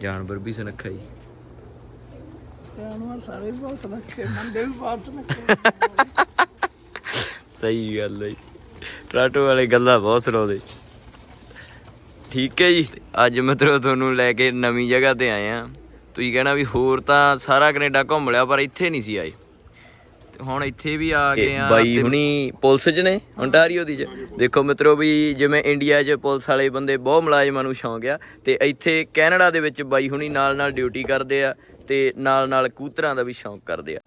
ਜਾਨਵਰ ਵੀ ਸੁਨੱਖਾ ਜੀ। ਜਾਨਵਰ ਸਾਰੇ ਬਹੁਤ ਸੁਨੱਖੇ ਬੰਦੇ ਵੀ ਬਹੁਤ ਸੁਨੱਖੇ। ਸਹੀ ਗੱਲ ਹੈ ਜੀ। ਟਰਾਟੋ ਵਾਲੇ ਗੱਲਾਂ ਬਹੁਤ ਸੁਣਾਉਂਦੇ। ਠੀਕ ਹੈ ਜੀ। ਅੱਜ ਮਿੱਤਰੋ ਤੁਹਾਨੂੰ ਲੈ ਕੇ ਨਵੀਂ ਜਗ੍ਹਾ ਤੇ ਆਏ ਆ ਤੁਸੀਂ ਕਹਿਣਾ ਵੀ ਹੋਰ ਤਾਂ ਸਾਰਾ ਕੈਨੇਡਾ ਘੁੰਮ ਲਿਆ ਪਰ ਇੱਥੇ ਨਹੀਂ ਸੀ ਆਏ। ਹੁਣ ਇੱਥੇ ਵੀ ਆ ਗਏ ਆ ਬਾਈ ਹੁਣੀ ਪੁਲਿਸ 'ਚ ਨੇ ontario ਦੀ 'ਚ। ਦੇਖੋ ਮਿੱਤਰੋ ਵੀ ਜਿਵੇਂ ਇੰਡੀਆ 'ਚ ਪੁਲਿਸ ਵਾਲੇ ਬੰਦੇ ਬਹੁਤ ਮੁਲਾਜ਼ਮਾਂ ਨੂੰ ਸ਼ੌਂਕ ਆ ਤੇ ਇੱਥੇ ਕੈਨੇਡਾ ਦੇ ਵਿੱਚ ਬਾਈ ਹੁਣੀ ਨਾਲ ਨਾਲ ਡਿਊਟੀ ਕਰਦੇ ਆ ਤੇ ਨਾਲ ਨਾਲ ਕੂਤਰਾਂ ਦਾ ਵੀ ਸ਼ੌਂਕ ਕਰਦੇ ਆ।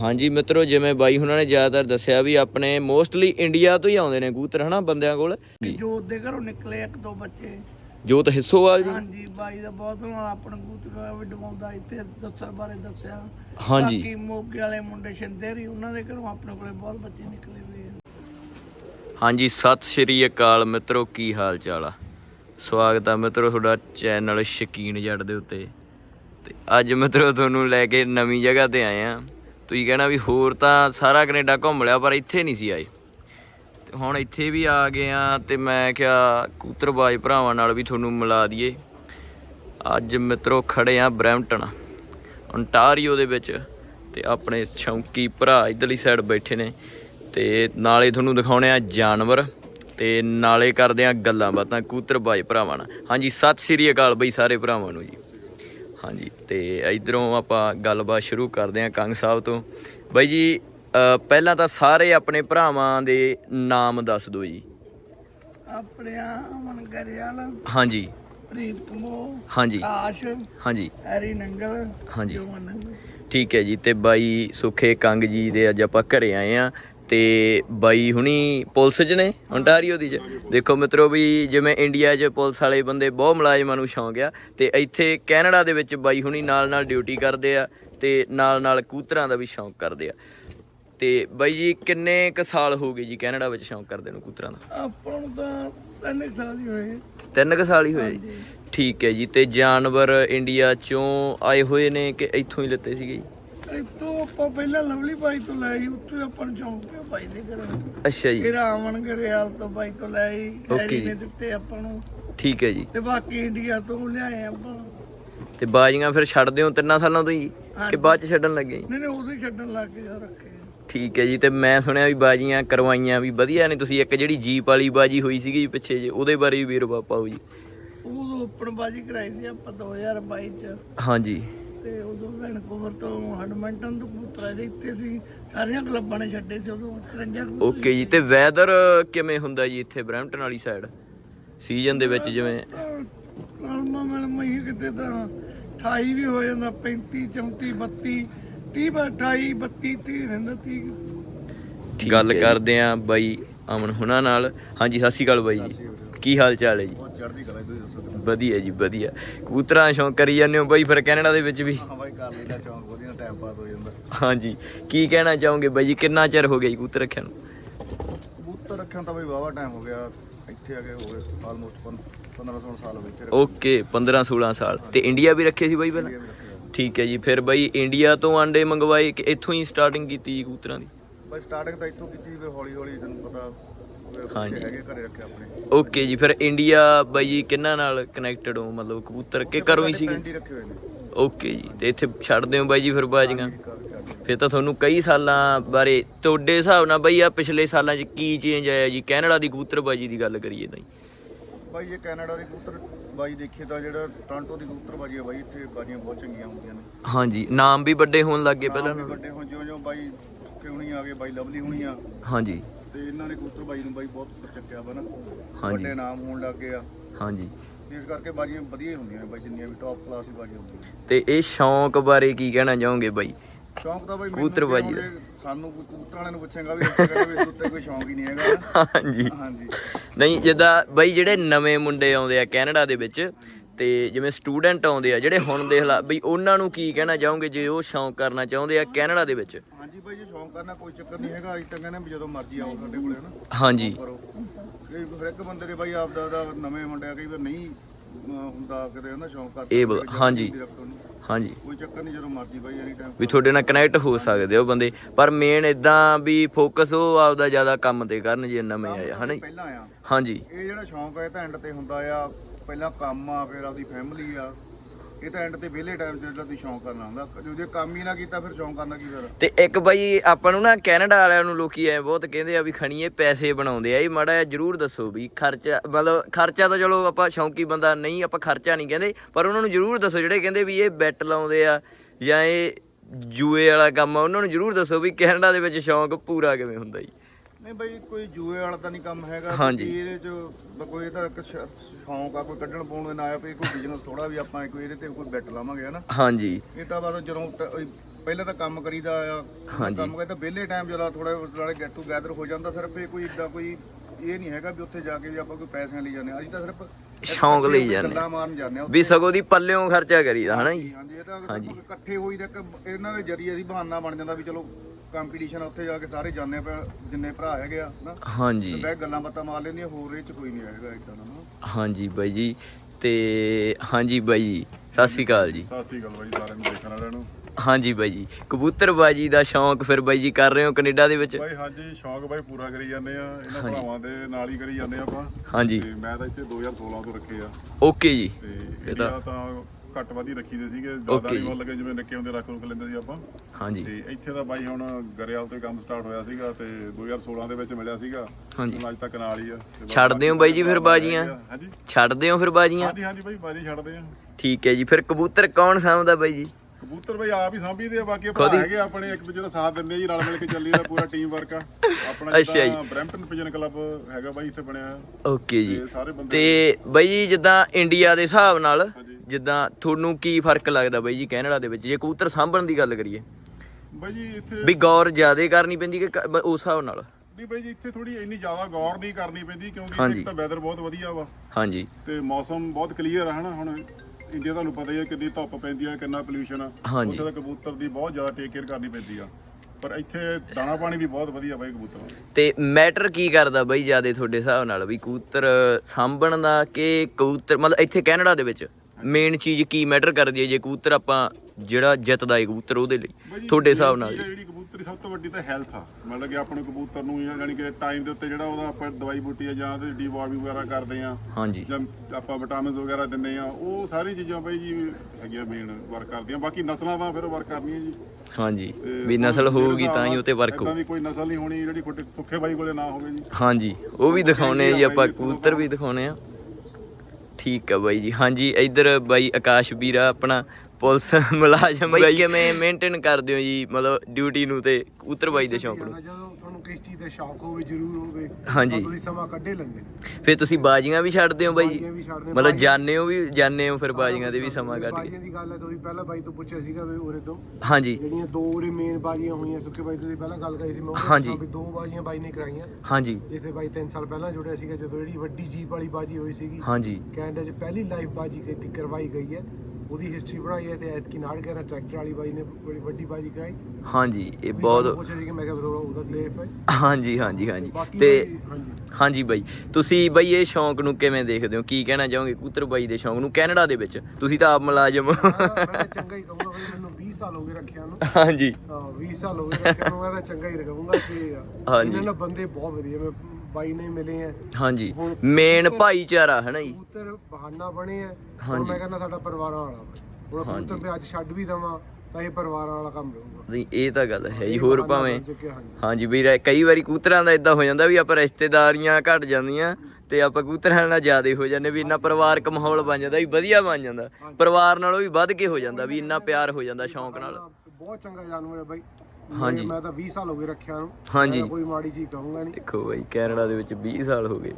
ਹਾਂਜੀ ਮਿੱਤਰੋ ਜਿਵੇਂ ਬਾਈ ਹੁਣਾਂ ਨੇ ਜ਼ਿਆਦਾਤਰ ਦੱਸਿਆ ਵੀ ਆਪਣੇ ਮੋਸਟਲੀ ਇੰਡੀਆ ਤੋਂ ਹੀ ਆਉਂਦੇ ਨੇ ਕਬੂਤਰ ਹਨਾ ਬੰਦਿਆਂ ਕੋਲ? ਜੀ ਜੋਤ ਦੇ ਘਰੋਂ ਨਿਕਲੇ ਇੱਕ ਦੋ ਬੱਚੇ। ਜੋਤ ਹਿੱਸੋਵਾਲ ਜੀ? ਹਾਂਜੀ ਬਾਈ ਦਾ ਬਹੁਤ ਨਾਲ ਆਪਣਾ ਕੂਤਰਾ ਵੀ ਡਵਾਉਂਦਾ ਇੱਥੇ ਦੱਸਣ ਬਾਰੇ ਦੱਸਿਆ। ਹਾਂਜੀ। ਬਾਕੀ ਮੋਗੇ ਵਾਲੇ ਮੁੰਡੇ ਸ਼ਿੰਦੇਰੀ ਉਹਨਾਂ ਦੇ ਘਰੋਂ ਆਪਣੇ ਕੋਲੇ ਬਹੁਤ ਬੱਚੇ ਨਿਕਲੇ ਹੋਏ ਆ। ਹਾਂਜੀ ਸਤਿ ਸ਼੍ਰੀ ਅਕਾਲ ਮਿੱਤਰੋ ਕੀ ਹਾਲ ਚਾਲ ਆ? ਸਵਾਗਤ ਆ ਮਿੱਤਰੋ ਤੁਹਾਡਾ ਚੈਨਲ ਸ਼ਕੀਨ ਜੱਟ ਦੇ ਉੱਤੇ। ਤੇ ਅੱਜ ਮਿੱਤਰੋ ਤੁਹਾਨੂੰ ਲੈ ਕੇ ਨਵੀਂ ਜਗ੍ਹਾ ਤੇ ਆਏ ਆ। ਤੁਸੀਂ ਕਹਿਣਾ ਵੀ ਹੋਰ ਤਾਂ ਸਾਰਾ ਕੈਨੇਡਾ ਘੁੰਮ ਲਿਆ ਪਰ ਇੱਥੇ ਨਹੀਂ ਸੀ ਆਏ। ਤੇ ਹੁਣ ਇੱਥੇ ਵੀ ਆ ਗਏ ਆ ਤੇ ਮੈਂ ਕਿਹਾ ਕੂਤਰਬਾਜ ਭਰਾਵਾਂ ਨਾਲ ਵੀ ਤੁਹਾਨੂੰ ਮਿਲਾ ਦਈਏ। ਅੱਜ ਮਿੱਤਰੋ ਖੜੇ ਆ ਬਰੈਂਪਟਨ ontario ਦੇ ਵਿੱਚ ਤੇ ਆਪਣੇ ਸ਼ੌਂਕੀ ਭਰਾ ਇਧਰਲੀ ਸਾਈਡ ਬੈਠੇ ਨੇ ਤੇ ਨਾਲੇ ਤੁਹਾਨੂੰ ਦਿਖਾਉਣੇ ਆ ਜਾਨਵਰ ਤੇ ਨਾਲੇ ਕਰਦੇ ਆ ਗੱਲਾਂ ਬਾਤਾਂ ਕੂਤਰਬਾਜ ਭਰਾਵਾਂ ਨਾਲ। ਹਾਂਜੀ, ਸਤਿ ਸ੍ਰੀ ਅਕਾਲ ਬਈ ਸਾਰੇ ਭਰਾਵਾਂ ਨੂੰ ਜੀ। ਹਾਂਜੀ, ਤੇ ਇਧਰੋਂ ਆਪਾਂ ਗੱਲਬਾਤ ਸ਼ੁਰੂ ਕਰਦੇ ਆ ਕੰਗ ਸਾਹਿਬ ਤੋਂ। ਬਾਈ ਜੀ ਪਹਿਲਾਂ ਤਾਂ ਸਾਰੇ ਆਪਣੇ ਭਰਾਵਾਂ ਦੇ ਨਾਮ ਦੱਸ ਦਿਓ ਜੀ। ਆਪਣੇ ਆ ਅਮਨ ਗਰੇਵਾਲ ਹਾਂਜੀ। ਪ੍ਰੀਤ ਹਾਂਜੀ। ਆਸ਼ ਹਾਂਜੀ। ਹੈਰੀ ਨੰਗਲ ਹਾਂਜੀ। ਠੀਕ ਹੈ ਜੀ ਤੇ ਬਾਈ ਸੁਖੇ ਕੰਗ ਜੀ ਦੇ ਅੱਜ ਆਪਾਂ ਘਰੇ ਆਏ ਆ ਤੇ ਬਾਈ ਹੁਣੀ ਪੁਲਿਸ 'ਚ ਨੇ ontario ਦੀ 'ਚ। ਦੇਖੋ ਮਿੱਤਰੋ ਵੀ ਜਿਵੇਂ ਇੰਡੀਆ 'ਚ ਪੁਲਿਸ ਵਾਲੇ ਬੰਦੇ ਬਹੁਤ ਮੁਲਾਜ਼ਮਾਂ ਨੂੰ ਸ਼ੌਂਕ ਆ ਤੇ ਇੱਥੇ ਕੈਨੇਡਾ ਦੇ ਵਿੱਚ ਬਾਈ ਹੁਣੀ ਨਾਲ ਨਾਲ ਡਿਊਟੀ ਕਰਦੇ ਆ ਤੇ ਨਾਲ ਨਾਲ ਕੂਤਰਾਂ ਦਾ ਵੀ ਸ਼ੌਂਕ ਕਰਦੇ ਆ। ਤੇ ਬਾਈ ਜੀ ਕਿੰਨੇ ਕ ਸਾਲ ਹੋ ਗਏ ਜੀ ਕੈਨੇਡਾ ਵਿੱਚ ਸ਼ੌਂਕ ਕਰਦੇ ਨੂੰ ਕੂਤਰਾਂ ਦਾ? ਆਪਾਂ ਨੂੰ ਤਾਂ ਤਿੰਨ ਕੁ ਸਾਲ ਹੀ ਹੋਏ ਤਿੰਨ ਕ ਸਾਲ ਹੀ ਹੋਏ ਜੀ। ਠੀਕ ਹੈ ਜੀ ਤੇ ਜਾਨਵਰ ਇੰਡੀਆ 'ਚੋਂ ਆਏ ਹੋਏ ਨੇ ਕਿ ਇੱਥੋਂ ਹੀ ਲਿੱਤੇ ਸੀਗੇ ਜੀ? ਇੱਥੋਂ ਆਪਾਂ ਪਹਿਲਾਂ ਲਵਲੀ ਬਾਈ ਤੋਂ ਲੈ ਆਈ ਉੱਥੋਂ ਆਪਾਂ ਨੂੰ ਚੌਂਕ ਪਿਆ ਬਾਈ ਦੇ ਘਰੋਂ। ਅੱਛਾ ਜੀ। ਫਿਰ ਆਮਨ ਗਰੇਵਾਲ ਤੋਂ ਬਾਈ ਤੋਂ ਲੈ ਆਈ Okay ਹੈਰੀ ਜੀ। ਨੇ ਦਿੱਤੇ ਆਪਾਂ ਨੂੰ। ਠੀਕ ਹੈ ਜੀ। ਤੇ ਬਾਕੀ ਇੰਡੀਆ ਤੋਂ ਲਿਆਏ ਆਪਾਂ ਤੇ ਬਾਜੀਆਂ ਫਿਰ ਛੱਡਦੇ ਹੋ ਤਿੰਨਾਂ ਸਾਲਾਂ ਤੋਂ ਹੀ? ਕਿ। ਬਾਅਦ ਚ ਛੱਡਣ ਲੱਗੇ? ਜੀ? ਨਹੀਂ ਨਹੀਂ ਉਦੋਂ ਹੀ ਛੱਡਣ ਲੱਗ ਗਏ ਯਾਰ ਰੱਖੇ ਠੀਕ ਹੈ ਜੀ ਤੇ ਮੈਂ ਸੁਣਿਆ ਵੀ ਬਾਜੀਆਂ ਕਰਵਾਈਆਂ ਵੀ ਵਧੀਆ ਨੇ। ਤੁਸੀਂ ਇੱਕ ਜਿਹੜੀ ਜੀਪ ਵਾਲੀ ਬਾਜੀ ਹੋਈ ਸੀਗੀ ਪਿੱਛੇ ਜੇ ਉਹਦੇ ਬਾਰੇ ਵੀ ਵੀਰ ਪਾਓ ਜੀ। ਉਦੋਂ ਓਪਨ ਬਾਜੀ ਕਰਾਈ ਸੀ ਆਪਾਂ 2022 ਚ। ਹਾਂਜੀ। ਤੇ ਉਦੋਂ ਵੈਨਕੂਵਰ ਤੋਂ ਹਡਮੰਟਨ ਤੋਂ ਕਬੂਤਰ ਦੇ ਇੱਥੇ ਸੀ ਸਾਰੀਆਂ ਕਲੱਬਾਂ ਨੇ ਛੱਡੇ ਸੀ ਉਦੋਂ 53 ਕਬੂਤਰ ਓਕੇ ਜੀ ਤੇ ਵੈਦਰ ਕਿਵੇਂ ਹੁੰਦਾ ਜੀ ਇੱਥੇ ਬਰੈਂਪਟਨ ਵਾਲੀ ਸਾਈਡ ਸੀਜ਼ਨ ਦੇ ਵਿੱਚ ਜਿਵੇਂ ਕਲਮਾ ਮਲਮਾ ਹੀ ਕਿਤੇ ਤਾਂ 28 ਵੀ ਹੋ ਜਾਂਦਾ 35 34 32 30 28 32 30 ਰਹਿੰਦਾ 30 ਗੱਲ ਕਰਦੇ ਆ ਬਾਈ ਅਮਨ ਹੁਣਾਂ ਨਾਲ। ਹਾਂਜੀ ਸਤਿ ਸ਼੍ਰੀ ਅਕਾਲ ਬਾਈ ਜੀ। ਕੀ ਹਾਲ ਚਾਲ ਹੈ ਜੀ? ਚੜ੍ਹਦੀ ਕਲਾ ਤੁਸੀਂ ਦੱਸੋ ਵਧੀਆ ਜੀ ਵਧੀਆ। ਕਬੂਤਰਾਂ ਦਾ ਸ਼ੌਂਕ ਕਰੀ ਜਾਂਦੇ ਹੋ ਬਾਈ ਫਿਰ ਕੈਨੇਡਾ ਦੇ ਵਿੱਚ ਵੀ? ਹਾਂ ਬਾਈ ਕਰ ਲਈਦਾ ਚੌਂਕ ਵਧੀਆ ਟਾਈਮ ਪਾਸ ਹੋ ਜਾਂਦਾ। ਹਾਂਜੀ ਕੀ ਕਹਿਣਾ ਚਾਹੋਗੇ ਬਾਈ ਜੀ? ਕਿੰਨਾ ਚਿਰ ਹੋ ਗਿਆ ਜੀ ਕਬੂਤਰ ਰੱਖਿਆ ਨੂੰ? ਕਬੂਤਰ ਰੱਖਿਆ ਤਾਂ ਬਾਈ ਵਾਵਾ ਟਾਈਮ ਹੋ ਗਿਆ। ਇੱਥੇ ਆ ਕੇ ਹੋ ਗਏ ਆਲਮੋਸਟ 15 16 ਸਾਲ ਹੋ ਗਏ ਓਕੇ 15 16 ਸਾਲ ਤੇ ਇੰਡੀਆ ਵੀ ਰੱਖੇ ਸੀ ਬਾਈ ਪਹਿਲਾਂ? ਠੀਕ ਹੈ ਜੀ ਫਿਰ ਬਾਈ ਇੰਡੀਆ ਤੋਂ ਆਂਡੇ ਮੰਗਵਾਏ ਕਿ ਇੱਥੋਂ ਹੀ ਸਟਾਰਟਿੰਗ ਕੀਤੀ ਜੀ ਕਬੂਤਰਾਂ ਦੀ? ਬਾਈ ਸਟਾਰਟਿੰਗ ਤਾਂ ਇੱਥੋਂ ਕੀਤੀ ਫਿਰ ਹੌਲੀ ਹੌਲੀ ਤੈਨੂੰ ਪਤਾ ਹਾਂਜੀ। ਹੈਗੇ ਘਰੇ ਰੱਖੇ ਆਪਣੇ। ਓਕੇ ਜੀ ਫਿਰ ਇੰਡੀਆ ਬਾਈ ਜੀ ਕਿੰਨਾ ਨਾਲ ਕਨੈਕਟਡ ਹੋ? ਮਤਲਬ ਕਬੂਤਰ ਕਿ ਘਰੋਂ ਹੀ ਸੀਗੇ? ਪਿੰਡ ਹੀ ਰੱਖੇ ਹੋਏ ਨੇ। ਓਕੇ ਜੀ ਤੇ ਇੱਥੇ ਛੱਡਦੇ ਹੋ ਬਾਈ ਜੀ ਫਿਰ ਬਾਜੀਆਂ? ਫਿਰ ਤਾਂ ਤੁਹਾਨੂੰ ਕਈ ਸਾਲਾਂ ਬਾਰੇ ਤੁਹਾਡੇ ਹਿਸਾਬ ਨਾਲ ਬਾਈ ਆ ਪਿਛਲੇ ਸਾਲਾਂ 'ਚ ਕੀ ਚੇਂਜ ਆਇਆ ਜੀ? ਕੈਨੇਡਾ ਦੀ ਕਬੂਤਰਬਾਜੀ ਦੀ ਗੱਲ ਕਰੀਏ ਤਾਂ ਜੀ। ਬਾਈ ਜੇ ਕੈਨੇਡਾ ਦੇ ਕਬੂਤਰ ਬਾਈ ਦੇਖੀਏ ਤਾਂ ਜਿਹੜਾ ਟੋਰਾਂਟੋ ਦੀ ਕਬੂਤਰ ਬਾਜੀ ਆ ਬਾਈ ਇੱਥੇ ਬਾਜੀਆਂ ਬਹੁਤ ਚੰਗੀਆਂ ਹੁੰਦੀਆਂ ਨੇ। ਹਾਂਜੀ ਨਾਮ ਵੀ ਵੱਡੇ ਹੋਣ ਲੱਗੇ ਪਹਿਲਾਂ ਨਾਮ ਵੀ ਨਾਲੋਂ। ਵੱਡੇ ਹੁਣ ਜਿਉਂ ਜਿਉਂ ਬਾਈ ਕਿਉਣੀ ਆ ਗਏ ਬਾਈ ਲਵਲੀ ਹੁਣੀ ਆ। ਹਾਂਜੀ। ਤੇ ਇਹਨਾਂ ਨੇ ਕਬੂਤਰ ਬਾਈ ਨੂੰ ਬਾਈ ਬਹੁਤ ਚੱਕਿਆ ਵਾ ਨਾ। ਹਾਂਜੀ। ਵੱਡੇ ਨਾਮ ਹੋਣ ਲੱਗ ਗਏ ਆ। ਹਾਂਜੀ। ਇਸ ਕਰਕੇ ਬਾਜੀਆਂ ਵਧੀਆ ਹੀ ਹੁੰਦੀਆਂ ਨੇ ਬਾਈ ਜਿੰਨੀਆਂ ਵੀ ਟੌਪ ਕਲਾਸ ਦੀ ਬਾਜੀਆਂ ਹੁੰਦੀਆਂ ਨੇ। ਤੇ ਇਹ ਸ਼ੌਂਕ ਬਾਰੇ ਕੀ ਕਹਿਣਾ ਚਾਹੋਗੇ ਬਾਈ? ਸ਼ੌਂਕ ਤਾਂ ਬਾਈ ਮੈਨੂੰ ਕਬੂਤਰਬਾਜੀ ਦਾ। ਕਿਉਂਕਿ ਸਾਨੂੰ ਕੋਈ ਕਬੂਤਰ ਵਾਲਿਆਂ ਨੂੰ ਪੁੱਛੇਗਾ ਵੀ ਅਸੀਂ ਕਹਿੰਦੇ ਵੀ ਇਸ ਉੱਤੇ ਕੋਈ ਸ਼ੌਂਕ ਹੀ ਨਹੀਂ ਹੈਗਾ ਹਾਂਜੀ। ਹਾਂਜੀ। ਨਹੀਂ ਜਿੱਦਾਂ ਬਾਈ ਜਿਹੜੇ ਨਵੇਂ ਮੁੰਡੇ ਆਉਂਦੇ ਆ ਕੈਨੇਡਾ ਦੇ ਵਿੱਚ ਤੇ ਜਿਵੇਂ ਸਟੂਡੈਂਟ ਆਉਂਦੇ ਆ ਜਿਹੜੇ ਹੁਣ ਦੇ ਹਾਲਾਤ ਬਈ ਉਹਨਾਂ ਨੂੰ ਕੀ ਕਹਿਣਾ ਚਾਹੋਗੇ ਜੇ ਉਹ ਸ਼ੌਂਕ ਕਰਨਾ ਚਾਹੁੰਦੇ ਆ ਕੈਨੇਡਾ ਦੇ ਵਿੱਚ? ਹਾਂਜੀ ਬਾਈ ਜੀ ਸ਼ੌਂਕ ਕਰਨਾ ਕੋਈ ਚੱਕਰ ਨਹੀਂ ਹੈਗਾ ਅਸੀਂ ਤਾਂ ਕਹਿੰਦੇ ਵੀ ਜਦੋਂ ਮਰਜ਼ੀ ਆਓ ਸਾਡੇ ਕੋਲੇ ਹਨਾ। ਹਾਂਜੀ। ਕਰੋ। ਕਈ ਹਰ ਇੱਕ ਬੰਦੇ ਦੇ ਬਾਈ ਆਪਦਾ ਦਾ ਨਵੇਂ ਮੁੰਡਿਆ ਕਈ ਵਾਰ ਨਹੀਂ। ਅਹ, ਹੁੰਦਾ ਕਿਤੇ ਨਾ ਸ਼ੌਂਕ ਕਰਦਾ ਬ- ਹਾਂਜੀ। ਹਾਂਜੀ। ਕੋਈ ਚੱਕਰ ਨਹੀਂ ਜਦੋਂ ਮਰਜ਼ੀ ਬਾਈ ਐਨੀ ਟਾਈਮ ਵੀ ਤੁਹਾਡੇ ਨਾਲ ਕਨੈਕਟ ਹੋ ਸਕਦੇ ਹੋ ਬੰਦੇ। ਪਰ ਮੇਨ ਇਦਾਂ ਵੀ ਫੋਕਸ ਉਹ ਆਪਦਾ ਜ਼ਿਆਦਾ ਕੰਮ ਤੇ ਕਰਨ ਜੇ ਨਵੇਂ ਆਏ ਆ, ਹਨਾ ਪਹਿਲਾਂ ਆ ਹਾਂਜੀ। ਇਹ ਜਿਹੜਾ ਸ਼ੌਂਕ ਹੈ ਤਾਂ ਐਂਡ ਤੇ ਹੁੰਦਾ ਆ। ਪਹਿਲਾਂ ਕੰਮ ਆ ਫਿਰ ਆਪਦੀ ਫੈਮਿਲੀ ਆ। ਇਹ ਤਾਂ ਐਂਡ ਤੇ ਵਿਹਲੇ ਟਾਈਮ 'ਚ ਜਿਹੜਾ ਤੁਸੀਂ ਸ਼ੌਂਕ ਕਰਨਾ ਹੁੰਦਾ ਜੇ- ਕੰਮ ਹੀ ਨਾ ਕੀਤਾ, ਫਿਰ ਸ਼ੌਂਕ ਕਰਨਾ ਕੀ ਫਿਰ? ਤੇ ਇੱਕ ਬਾਈ ਆਪਾਂ ਨੂੰ ਨਾ ਕੈਨੇਡਾ ਵਾਲਿਆਂ ਨੂੰ ਲੋਕੀ ਐ ਬਹੁਤ ਕਹਿੰਦੇ ਆ ਵੀ ਖਣੀਏ ਪੈਸੇ ਬਣਾਉਂਦੇ ਆ। ਇਹ ਮਾੜਾ ਜਿਹਾ ਜਰੂਰ ਦੱਸੋ ਵੀ ਖਰਚਾ, ਮਤਲਬ ਖਰਚਾ ਤਾਂ ਚਲੋ ਆਪਾਂ ਸ਼ੌਂਕੀ ਬੰਦਾ ਨਹੀਂ, ਆਪਾਂ ਖਰਚਾ ਨਹੀਂ ਕਹਿੰਦੇ, ਪਰ ਉਹਨਾਂ ਨੂੰ ਜਰੂਰ ਦੱਸੋ ਜਿਹੜੇ ਕਹਿੰਦੇ ਵੀ ਇਹ ਬੈਟ ਲਾਉਂਦੇ ਆ ਜਾਂ ਇਹ ਜੂਏ ਵਾਲਾ ਕੰਮ ਆ, ਉਹਨਾਂ ਨੂੰ ਜਰੂਰ ਦੱਸੋ ਵੀ ਕੈਨੇਡਾ ਦੇ ਵਿੱਚ ਸ਼ੌਂਕ ਪੂਰਾ ਕਿਵੇਂ ਹੁੰਦਾ ਜੀ। ਨਹੀਂ ਬਈ ਕੋਈ ਜੂਏ ਵਾਲਾ ਤਾਂ ਨਹੀਂ ਕੰਮ ਹੈਗਾ ਹਾਂਜੀ। ਵੀ ਇਹਦੇ 'ਚ ਬ- ਕੋਈ ਇਹਦਾ ਇੱਕ ਸ਼- ਸ਼ੌਂਕ ਆ ਕੋਈ ਕੱਢਣ ਪਾਉਣ ਦੇ ਨਾ ਆ ਵੀ ਕੋਈ ਬਿਜ਼ਨਸ ਥੋੜਾ ਵੀ ਆਪਾਂ ਕੋਈ ਇਹਦੇ ਤੇ ਕੋਈ ਬੈਟ ਲਾਵਾਂਗੇ ਹਨਾ ਹਾਂਜੀ ਇਹ ਤਾਂ ਬਸ ਜਦੋਂ ਪਹਿਲਾਂ ਤਾਂ ਕੰਮ ਕਰੀਦਾ ਆ ਹਾਂਜੀ। ਕੰਮ ਕਰਦਾ ਵਿਹਲੇ ਟਾਈਮ ਜਦੋਂ ਥੋੜਾ ਨਾਲੇ ਗੈਟ ਟੂ ਗੈਦਰ ਹੋ ਜਾਂਦਾ ਸਿਰਫ ਇਹ ਕੋਈ ਇਦਾਂ ਕੋਈ ਇਹ ਨਹੀਂ ਹੈਗਾ ਵੀ ਉੱਥੇ ਜਾ ਕੇ ਵੀ ਆਪਾਂ ਕੋਈ ਪੈਸਿਆਂ ਲਈ ਜਾਂਦੇ ਹਾਂ। ਅਸੀਂ ਤਾਂ ਸਿਰਫ ਸ਼ੌਂਕ ਲਈ ਜਾਂਦੇ। ਗੱਲਾਂ ਮਾਰਨ ਜਾਂਦੇ ਹਾਂ ਵੀ ਸਗੋਂ ਦੀ ਪੱਲਿਓਂ ਖਰਚਾ ਕਰੀਦਾ ਹਨਾ ਜੀ? ਹਾਂਜੀ ਇਹ ਤਾਂ ਹਾਂਜੀ। ਸਿਰਫ ਇਕੱਠੇ ਹੋਈ ਦਾ ਇੱਕ ਇਹਨਾਂ ਦੇ ਜਰੀਏ ਅਸੀਂ ਬਹਾਨਾ ਬਣ ਜਾਂਦਾ ਵੀ ਚਲੋ ਕੰਪੀਟੀਸ਼ਨ ਉੱਥੇ ਜਾ ਕੇ ਸਾਰੇ ਜਾਂਦੇ ਆ ਪਰ ਜਿੰਨੇ ਭਰਾ ਹੈਗੇ ਆ ਨਾ ਹਾਂਜੀ। ਕੇ ਗੱਲਾਂ ਬਾਤਾਂ ਮਾਰ ਲੈਂਦੀਆਂ ਹੋਰ ਇਹ ਚ ਕੋਈ ਨਹੀਂ ਹੈਗਾ ਇਦਾਂ ਦਾ ਨਾ ਹਾਂਜੀ ਬਾਈ ਜੀ ਤੇ ਹਾਂਜੀ ਬਾਈ ਜੀ ਸਤਿ ਸ਼੍ਰੀ ਅਕਾਲ ਜੀ। ਸਤਿ ਸ੍ਰੀ ਅਕਾਲ ਬਾਈ ਸਾਰਿਆਂ ਨੂੰ ਦੇਖਣ ਵਾਲਿਆਂ ਨੂੰ। ਹਾਂਜੀ ਬਾਈ ਜੀ। ਕਬੂਤਰਬਾਜੀ ਦਾ ਸ਼ੌਂਕ ਫਿਰ ਬਾਈ ਜੀ ਕਰ ਰਹੇ ਹੋ ਕੈਨੇਡਾ ਦੇ ਵਿੱਚ? ਬਾਈ ਹਾਂਜੀ ਸ਼ੌਂਕ ਬਾਈ ਪੂਰਾ ਕਰੀ ਜਾਂਦੇ ਆ। ਇਹਨਾਂ ਭਰਾਵਾਂ ਦੇ ਨਾਲ ਹੀ ਕਰੀ ਜਾਂਦੇ ਆ ਆਪਾਂ। ਹਾਂਜੀ। ਤੇ ਮੈਂ ਤਾਂ ਇੱਥੇ 2016 ਤੋਂ ਰੱਖੇ ਆ। ਓਕੇ ਜੀ। ਤੇ ਇਹ ਤਾਂ- ਤਾਂ ਘੱਟ ਵੱਧ ਹੀ ਰੱਖੀ ਦੇ ਸੀਗੇ। ਜ਼ਿਆਦਾ Okay ਨਹੀਂ ਜੀ। ਮੁੱਲ ਲੱਗੇ ਜਿਵੇਂ ਨਿੱਕੇ ਹੁੰਦੇ ਰੱਖ ਰੁਕ ਲੈਂਦੇ ਸੀ ਆਪਾਂ। ਹਾਂਜੀ। ਤੇ ਇੱਥੇ ਤਾਂ ਬਾਈ ਹੁਣ ਗਰੇਵਾਲ ਤੋਂ ਹੀ ਕੰਮ ਸਟਾਰਟ ਹੋਇਆ ਸੀਗਾ ਤੇ 2016 ਦੇ ਵਿੱਚ ਮਿਲਿਆ ਸੀਗਾ। ਹਾਂਜੀ। ਹੁਣ ਅੱਜ ਤੱਕ ਨਾਲ ਹੀ ਆ। ਤੇ ਬਸ ਛੱਡਦੇ ਹੋ ਬਾਈ ਜੀ ਫਿਰ ਬਾਜੀਆਂ? ਹਾਂਜੀ। ਛੱਡਦੇ ਹੋ ਫਿਰ ਬਾਜੀਆਂ? ਹਾਂਜੀ ਹਾਂਜੀ ਬਾਈ ਬਾਜੀ ਛੱਡਦੇ ਆ। ਠੀਕ ਹੈ ਜੀ। ਫਿਰ ਕਬੂਤਰ ਕੌਣ ਸਾਂਭਦਾ ਬਾਈ ਜੀ? ਕਬੂਤਰ ਬਈ ਆਪ ਹੀ ਸਾਂਭੀਦੇ ਆ ਬਾਕੀ ਭਰਾ? ਹੈਗੇ ਆਪਣੇ ਇੱਕ ਦੂਜੇ ਦਾ ਸਾਥ ਦਿੰਦੇ ਆ ਜੀ ਰਲ ਮਿਲ ਕੇ ਚੱਲੀ ਦਾ ਪੂਰਾ ਟੀਮ ਵਰਕ ਆ ਆਪਣਾ ਅੱਛਾ ਜੀ। ਜਿੱਦਾਂ ਬ੍ਰੈਂਪਟਨ ਪਿਜਨ ਕਲੱਬ ਹੈਗਾ ਬਾਈ ਇੱਥੇ ਬਣਿਆ ਓਕੇ ਜੀ ਤੇ ਬਾਈ ਜਿੱਦਾਂ ਇੰਡੀਆ ਦੇ ਹਿਸਾਬ ਨਾਲ। ਜਿੱਦਾਂ ਤੁਹਾਨੂੰ ਕੀ ਫ਼ਰਕ ਲੱਗਦਾ ਬਾਈ ਜੀ ਕੈਨੇਡਾ ਦੇ ਵਿੱਚ ਜੇ ਕਬੂਤਰ ਸਾਂਭਣ ਦੀ ਗੱਲ ਕਰੀਏ ਬਾਈ ਜੀ ਇੱਥੇ ਵੀ ਗੌਰ ਜ਼ਿਆਦਾ ਕਰਨੀ ਪੈਂਦੀ ਕਿ ਉਸ ਹਿਸਾਬ ਨਾਲ ਨਹੀਂ ਬਾਈ ਜੀ ਇੱਥੇ ਥੋੜੀ ਇੰਨੀ ਜ਼ਿਆਦਾ ਗੌਰ ਨਹੀਂ ਕਰਨੀ ਪੈਂਦੀ ਕਿਉਂਕਿ। ਇੱਕ ਤਾਂ ਵੈਦਰ ਬਹੁਤ ਵਧੀਆ ਵਾ ਹਾਂਜੀ ਤੇ ਮੌਸਮ ਬਹੁਤ ਕਲੀਅਰ ਆ ਹਨਾ ਹੁਣ ਇੰਡੀਆ ਤੁਹਾਨੂੰ ਪਤਾ ਹੀ ਹੈ ਕਿੰਨੀ ਧੁੱਪ ਪੈਂਦੀ ਆ ਕਿੰਨਾ ਪੋਲੂਸ਼ਨ ਆ। ਹਾਂਜੀ। ਉੱਥੇ ਤਾਂ ਕਬੂਤਰ ਦੀ ਬਹੁਤ ਜ਼ਿਆਦਾ ਟੇਕ ਕੇਅਰ ਕਰਨੀ ਪੈਂਦੀ ਆ। ਪਰ ਇੱਥੇ ਦਾਣਾ ਪਾਣੀ ਵੀ ਬਹੁਤ ਵਧੀਆ ਬਾਈ ਕਬੂਤਰਾਂ ਦਾ। ਤੇ ਮੈਟਰ ਕੀ ਕਰਦਾ ਬਾਈ ਜਿਆਦੇ ਤੁਹਾਡੇ ਹਿਸਾਬ ਨਾਲ? ਵੀ ਕਬੂਤਰ ਸਾਂਭਣ ਦਾ ਕਿ ਕਬੂਤਰ ਮਤਲਬ ਇੱਥੇ ਕੈਨੇਡਾ ਦੇ ਵਿੱਚ? ਮੇਨ ਚੀਜ਼ ਕੀ ਮੈਟਰ ਕਰਦੀ ਹੈ ਜੇ ਕਬੂਤਰ ਆਪਾਂ ਜਿਹੜਾ ਜਿੱਤਦਾ ਹੈ ਕਬੂਤਰ ਉਹਦੇ ਲਈ ਤੁਹਾਡੇ ਹਿਸਾਬ ਨਾਲ। ਜਿਹੜੀ ਕਬੂਤਰ ਦੀ ਸਭ ਤੋਂ ਵੱਡੀ ਤਾਂ ਹੈਲਥ ਆ। ਮਤਲਬ ਕਿ ਆਪਣੇ ਕਬੂਤਰ ਨੂੰ ਯਾਨੀ ਕਿ ਟਾਈਮ ਦੇ ਉੱਤੇ ਜਿਹੜਾ ਉਹਦਾ ਆਪਾਂ ਦਵਾਈ ਬੂਟੀ ਆ ਜਾਂ ਤੇ ਡੀਵਾਰਮਿੰਗ ਵਗੈਰਾ ਕਰਦੇ ਆ ਹਾਂਜੀ। ਜਾਂ ਆਪਾਂ ਵਿਟਾਮਿਨਸ ਵਗੈਰਾ ਦਿੰਦੇ ਆ ਉਹ ਸਾਰੀ ਚੀਜ਼ਾਂ ਬਾਈ ਜੀ ਹੈਗੀਆਂ ਮੇਨ ਵਰਕ ਕਰਦੀਆਂ। ਬਾਕੀ ਨਸਲਾਂ ਤਾਂ ਫਿਰ ਵਰਕ ਕਰਨੀਆਂ ਜੀ। ਹਾਂਜੀ। ਵੀ ਨਸਲ ਹੋਊਗੀ ਤਾਂ ਹੀ ਹਿਸਾਬ ਉਹ ਤੇ ਵਰਕ ਹੋਊ। ਕੋਈ ਨਸਲ ਨਹੀਂ ਹੋਣੀ ਜਿਹੜੀ ਖੁੱਟੇ ਸੁੱਖੇ ਬਾਈ ਕੋਲੇ ਨਾ ਹੋਵੇ ਜੀ। ਹਾਂਜੀ। ਉਹ ਵੀ ਦਿਖਾਉਣੇ ਆ ਜੀ ਆਪਾਂ ਕਬੂਤਰ ਵੀ ਦਿਖਾਉਣੇ ਆ। ਠੀਕ ਆ ਬਾਈ ਜੀ। ਹਾਂਜੀ ਇੱਧਰ ਬਾਈ ਆਕਾਸ਼ ਵੀਰਾ ਆਪਣਾ ਪੁਲਿਸ ਮੁਲਾਜ਼ਮ ਬਾਈ ਕਿਵੇਂ ਮੇਨਟੇਨ ਕਰਦੇ ਹੋ ਜੀ? ਮਤਲਬ ਡਿਊਟੀ ਨੂੰ ਤੇ ਕਬੂਤਰ ਬਾਈ ਦੇ ਸ਼ੌਂਕ ਨੂੰ। ਜਦੋਂ ਤੁਹਾਨੂੰ ਕਿਸ ਚੀਜ਼ ਦਾ ਸ਼ੌਕ ਹੋਵੇ ਜ਼ਰੂਰ ਹੋਵੇ ਹਾਂਜੀ। ਤੁਸੀਂ ਸਮਾਂ ਕੱਢੇ ਲੈਂਦੇ ਫਿਰ ਤੁਸੀਂ ਬਾਜੀਆਂ ਵੀ ਛੱਡਦੇ ਹੋ ਬਾਈ। ਜੀ ਬਾਜੀਆਂ ਵੀ ਛੱਡਦੇ ਹਾਂ, ਮਤਲਬ ਬਾਜੀਆਂ- ਜਾਣੇ ਹੋ ਵੀ ਜਾਣੇ ਹੋ ਫਿਰ ਬਾਜੀਆਂ ਦੇ ਵੀ ਸਮਾਂ ਕੱਢ ਕੇ। ਬਾਜੀਆਂ ਦੀ ਗੱਲ ਹੈ ਤੁਸੀਂ ਪਹਿਲਾਂ ਬਾਈ ਤੋਂ ਪੁੱਛਿਆ ਸੀਗਾ ਵੀ ਉਰੇ ਤੋਂ। ਹਾਂਜੀ। ਜਿਹੜੀਆਂ ਦੋ ਉਰੇ ਮੇਨ ਬਾਜੀਆਂ ਹੋਈਆਂ ਸੁੱਕੇ ਬਾਈ ਤੋਂ ਪਹਿਲਾਂ ਗੱਲ ਕਰੀ ਸੀ ਮੈਂ ਉਹਦੇ ਹਾਂਜੀ। ਨਾਲ ਵੀ ਦੋ ਬਾਜੀਆਂ ਬਾਈ ਨੇ ਕਰਾਈਆਂ। ਹਾਂਜੀ। ਜਿੱਥੇ ਬਾਈ 3 ਸਾਲ ਪਹਿਲਾਂ ਜੁੜਿਆ ਸੀਗਾ ਜਦੋਂ ਜਿਹੜੀ ਵੱਡੀ ਜੀਪ ਵਾਲੀ ਬਾਜੀ ਹੋਈ ਸੀਗੀ। ਹਾਂਜੀ। ਕੈਨੇਡਾ 'ਚ ਪਹਿਲੀ ਲਾਈਵ ਬਾਜੀ ਕੀਤੀ ਕਰਵਾਈ ਗਈ ਹੈ। ਉਹਦੀ ਹਿਸਟਰੀ ਬਣਾਈ ਹੈ ਤੇ ਐਤਕੀ ਨਾੜ ਕਰਾ ਟਰੈਕਟਰ ਵਾਲੀ ਬਾਈ ਨੇ ਬੜੀ ਵੱਡੀ ਬਾਜੀ ਕਰਾਈ। ਹਾਂਜੀ ਇਹ ਬਹੁਤ ਪੁੱਛਿਆ ਸੀ ਕਿ ਮੈਂ ਕਿਹਾ ਥੋੜਾ ਉਹਦਾ ਕਲੀਅਰ ਹਾਂਜੀ ਹਾਂਜੀ ਹਾਂਜੀ। ਤੇ ਹਾਂਜੀ। ਬਾਈ ਤੁਸੀਂ ਬਾਈ ਇਹ ਸ਼ੌਂਕ ਨੂੰ ਕਿਵੇਂ ਦੇਖਦੇ ਹੋ? ਕੀ ਕਹਿਣਾ ਚਾਹੋਗੇ ਕਬੂਤਰ ਬਾਈ ਦੇ ਸ਼ੌਂਕ ਨੂੰ ਕੈਨੇਡਾ ਦੇ ਵਿੱਚ? ਤੁਸੀਂ ਤਾਂ ਆਪ ਮੁਲਾਜ਼ਮ ਮੈਂ ਤਾਂ- ਤਾਂ ਚੰਗਾ ਹੀ ਕਹੂੰਗਾ ਬਈ ਮੈਨੂੰ 20 ਸਾਲ ਹੋ ਗਏ ਰੱਖਿਆ ਨੂੰ। ਹਾਂਜੀ। ਹਾਂ 20 ਸਾਲ ਹੋ ਗਏ ਰੱਖਿਆ ਨੂੰ ਮੈਂ ਤਾਂ ਚੰਗਾ ਹੀ ਕਿ ਹਾਂਜੀ। ਇਹਨਾਂ ਬੰਦੇ ਬਹੁਤ ਵਧੀਆ ਮੈਂ ਬਾਈ ਨੇ ਮਿਲੇ ਆ। ਹਾਂਜੀ। ਹੁਣ ਮੇਨ ਭਾਈਚਾਰਾ ਹੈ ਨਾ ਜੀ? ਕਬੂਤਰ ਬਹਾਨਾ ਬਣੇ ਆ। ਹੁਣ ਹਾਂਜੀ। ਮੈਂ ਕਹਿੰਦਾ ਸਾਡਾ ਪਰਿਵਾਰਾਂ ਵਾਲਾ ਵਾ ਹੁਣ ਹਾਂਜੀ। ਕਬੂਤਰ ਤੇ ਅੱਜ ਛੱਡ ਵੀ ਦਵਾਂ ਤਾਂ ਇਹ ਪਰਿਵਾਰਾਂ ਵਾਲਾ ਕੰਮ ਰਹੂਗਾ। ਨਹੀਂ ਇਹ ਤਾਂ ਗੱਲ ਹੈ ਜੀ ਹੋਰ ਬਹਾਨਾ ਭਾਵੇਂ ਬਣ ਚੁੱਕਿਆ, ਹਾਂਜੀ। ਹਾਂਜੀ ਵੀਰ ਕਈ ਵਾਰੀ ਕਬੂਤਰਾਂ ਦਾ ਇਦਾਂ ਹੋ ਜਾਂਦਾ ਵੀ ਆਪਾਂ ਰਿਸ਼ਤੇਦਾਰੀਆਂ ਘਟ ਜਾਂਦੀਆਂ ਤੇ ਆਪਾਂ ਕਬੂਤਰਾਂ ਨਾਲ ਜ਼ਿਆਦਾ ਹੋ ਜਾਂਦੇ ਵੀ ਇੰਨਾ ਪਰਿਵਾਰਕ ਮਾਹੌਲ ਬਣ ਜਾਂਦਾ ਵੀ ਵਧੀਆ ਬਣ ਜਾਂਦਾ। ਪਰਿਵਾਰ ਨਾਲੋਂ ਵੀ ਵੱਧ ਕੇ ਹੋ ਜਾਂਦਾ ਵੀ ਇੰਨਾ ਪਿਆਰ ਹੋ ਜਾਂਦਾ ਸ਼ੌਂਕ ਨਾਲ। ਬਹੁਤ ਚੰਗਾ ਜਾਨਵਰ ਹੈ ਬਾਈ। ਹਾਂਜੀ। ਮੈਂ- ਤਾਂ 20 ਸਾਲ ਹੋ ਗਏ ਰੱਖਿਆ ਨੂੰ ਹਾਂਜੀ। ਕੋਈ ਮਾੜੀ ਚੀਜ਼ ਕਹੂੰਗਾ ਨਹੀਂ। ਦੇਖੋ ਬਾਈ ਕੈਨੇਡਾ ਦੇ ਵਿੱਚ 20 ਸਾਲ ਹੋ ਗਏ।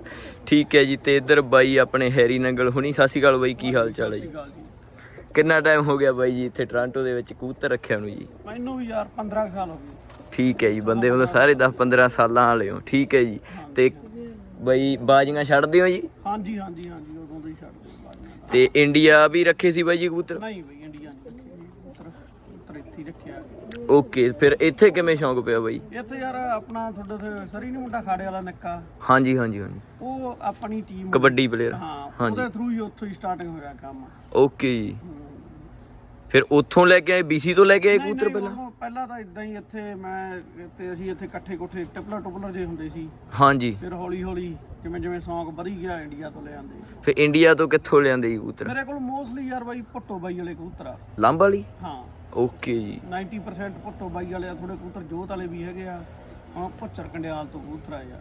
ਠੀਕ ਹੈ ਜੀ ਤੇ ਇੱਧਰ ਬਾਈ ਆਪਣੇ ਹੈਰੀ ਨੰਗਲ ਹੁਣੀ। ਸਤਿ ਸ਼੍ਰੀ ਅਕਾਲ ਬਾਈ ਕੀ ਹਾਲ ਚਾਲ ਹੈ ਜੀ? ਕਿੰਨਾ ਟਾਈਮ ਹੋ ਗਿਆ ਬਾਈ ਜੀ ਇੱਥੇ ਟੋਰਾਂਟੋ ਦੇ ਵਿੱਚ ਕਬੂਤਰ ਰੱਖਿਆ ਨੂੰ ਜੀ? ਮੈਨੂੰ ਵੀ ਯਾਰ 15 ਕੁ ਸਾਲ ਹੋ ਗਏ। ਠੀਕ ਹੈ ਜੀ ਬੰਦੇ ਮਤਲਬ ਸਾਰੇ 10 15 ਸਾਲਾਂ ਵਾਲੇ ਹੋ। ਠੀਕ ਹੈ ਜੀ ਤੇ ਬਾਈ ਬਾਜੀਆਂ ਛੱਡਦੇ ਹੋ ਜੀ? ਹਾਂਜੀ ਹਾਂਜੀ ਹਾਂਜੀ ਉਦੋਂ ਤੋਂ ਹੀ ਛੱਡਦੇ ਬਾਜੀਆਂ। ਤੇ ਇੰਡੀਆ ਵੀ ਰੱਖੇ ਸੀ ਬਾਈ ਜੀ ਕਬੂਤਰ? ਨਹੀਂ ਬਈ ਇੰਡੀਆ ਨਹੀਂ ਰੱਖੇ ਉੱਤਰ ਉੱਤਰ ਇੱਥੇ ਹੀ ਰੱਖਿਆ ਓਕੇ ਫਿਰ ਇੱਥੇ ਕਿਵੇਂ ਸ਼ੌਂਕ ਪਿਆ ਬਾਈ? ਇੱਥੇ ਯਾਰ ਆਪਣਾ ਤੁਹਾਡੇ ਸਰੀ ਨਹੀਂ ਮੁੰਡਾ ਖਾੜੇ ਵਾਲਾ ਨਿੱਕਾ। ਹਾਂਜੀ ਹਾਂਜੀ ਹਾਂਜੀ। ਉਹ ਆਪਣੀ ਟੀਮ ਕਬੱਡੀ ਪਲੇਅਰ ਹਾਂ ਉਹਦੇ ਥਰੂ ਹੀ ਉੱਥੋਂ ਹੀ ਸਟਾਰਟਿੰਗ ਹੋਇਆ ਕੰਮ। ਓਕੇ ਜੀ। ਫਿਰ ਉੱਥੋਂ ਲੈ ਕੇ ਆਏ BC ਤੋਂ ਲੈ ਕੇ ਆਏ ਨਹੀਂ, ਕਬੂਤਰ ਨਹੀਂ, ਪਹਿਲਾਂ? ਉਦੋਂ ਪਹਿਲਾਂ ਤਾਂ ਇਦਾਂ ਹੀ ਇੱਥੇ ਮੈਂ ਤੇ ਅਸੀਂ ਇੱਥੇ ਇਕੱਠੇ ਕੋਠੇ ਟਿਪਲਰ ਟੁਪਲਰ ਜੇ ਹੁੰਦੇ ਸੀ। ਹਾਂਜੀ। ਫਿਰ ਹੌਲੀ ਹੌਲੀ ਜਿਵੇਂ ਜਿਵੇਂ ਸ਼ੌਂਕ ਵਧੀ ਗਿਆ ਇੰਡੀਆ ਤੋਂ ਲੈ ਆਂਦੇ। ਫਿਰ ਇੰਡੀਆ ਤੋਂ ਕਿੱਥੋਂ ਲਿਆਂਦੇ ਜੀ ਕਬੂਤਰ? ਮੇਰੇ ਕੋਲ ਮੋਸਟਲੀ ਯਾਰ ਬਾਈ ਭੁੱਟੋ ਬਾਈ ਵਾਲੇ ਕਬੂਤਰ ਆ। ਲੰਬ ਵਾਲੀ? ਹਾਂ। ਓਕੇ ਜੀ। 90% ਭੁੱਟੋ ਬਾਈ ਵਾਲੇ ਆ ਥੋੜੇ ਕਬੂਤਰ ਜੋਤ ਵਾਲੇ ਵੀ ਹੈਗੇ ਆ। ਹਾਂ ਭੁੱਚਰ ਕੰਡਿਆਲ ਤੋਂ ਕਬੂਤਰ ਆਏ ਆ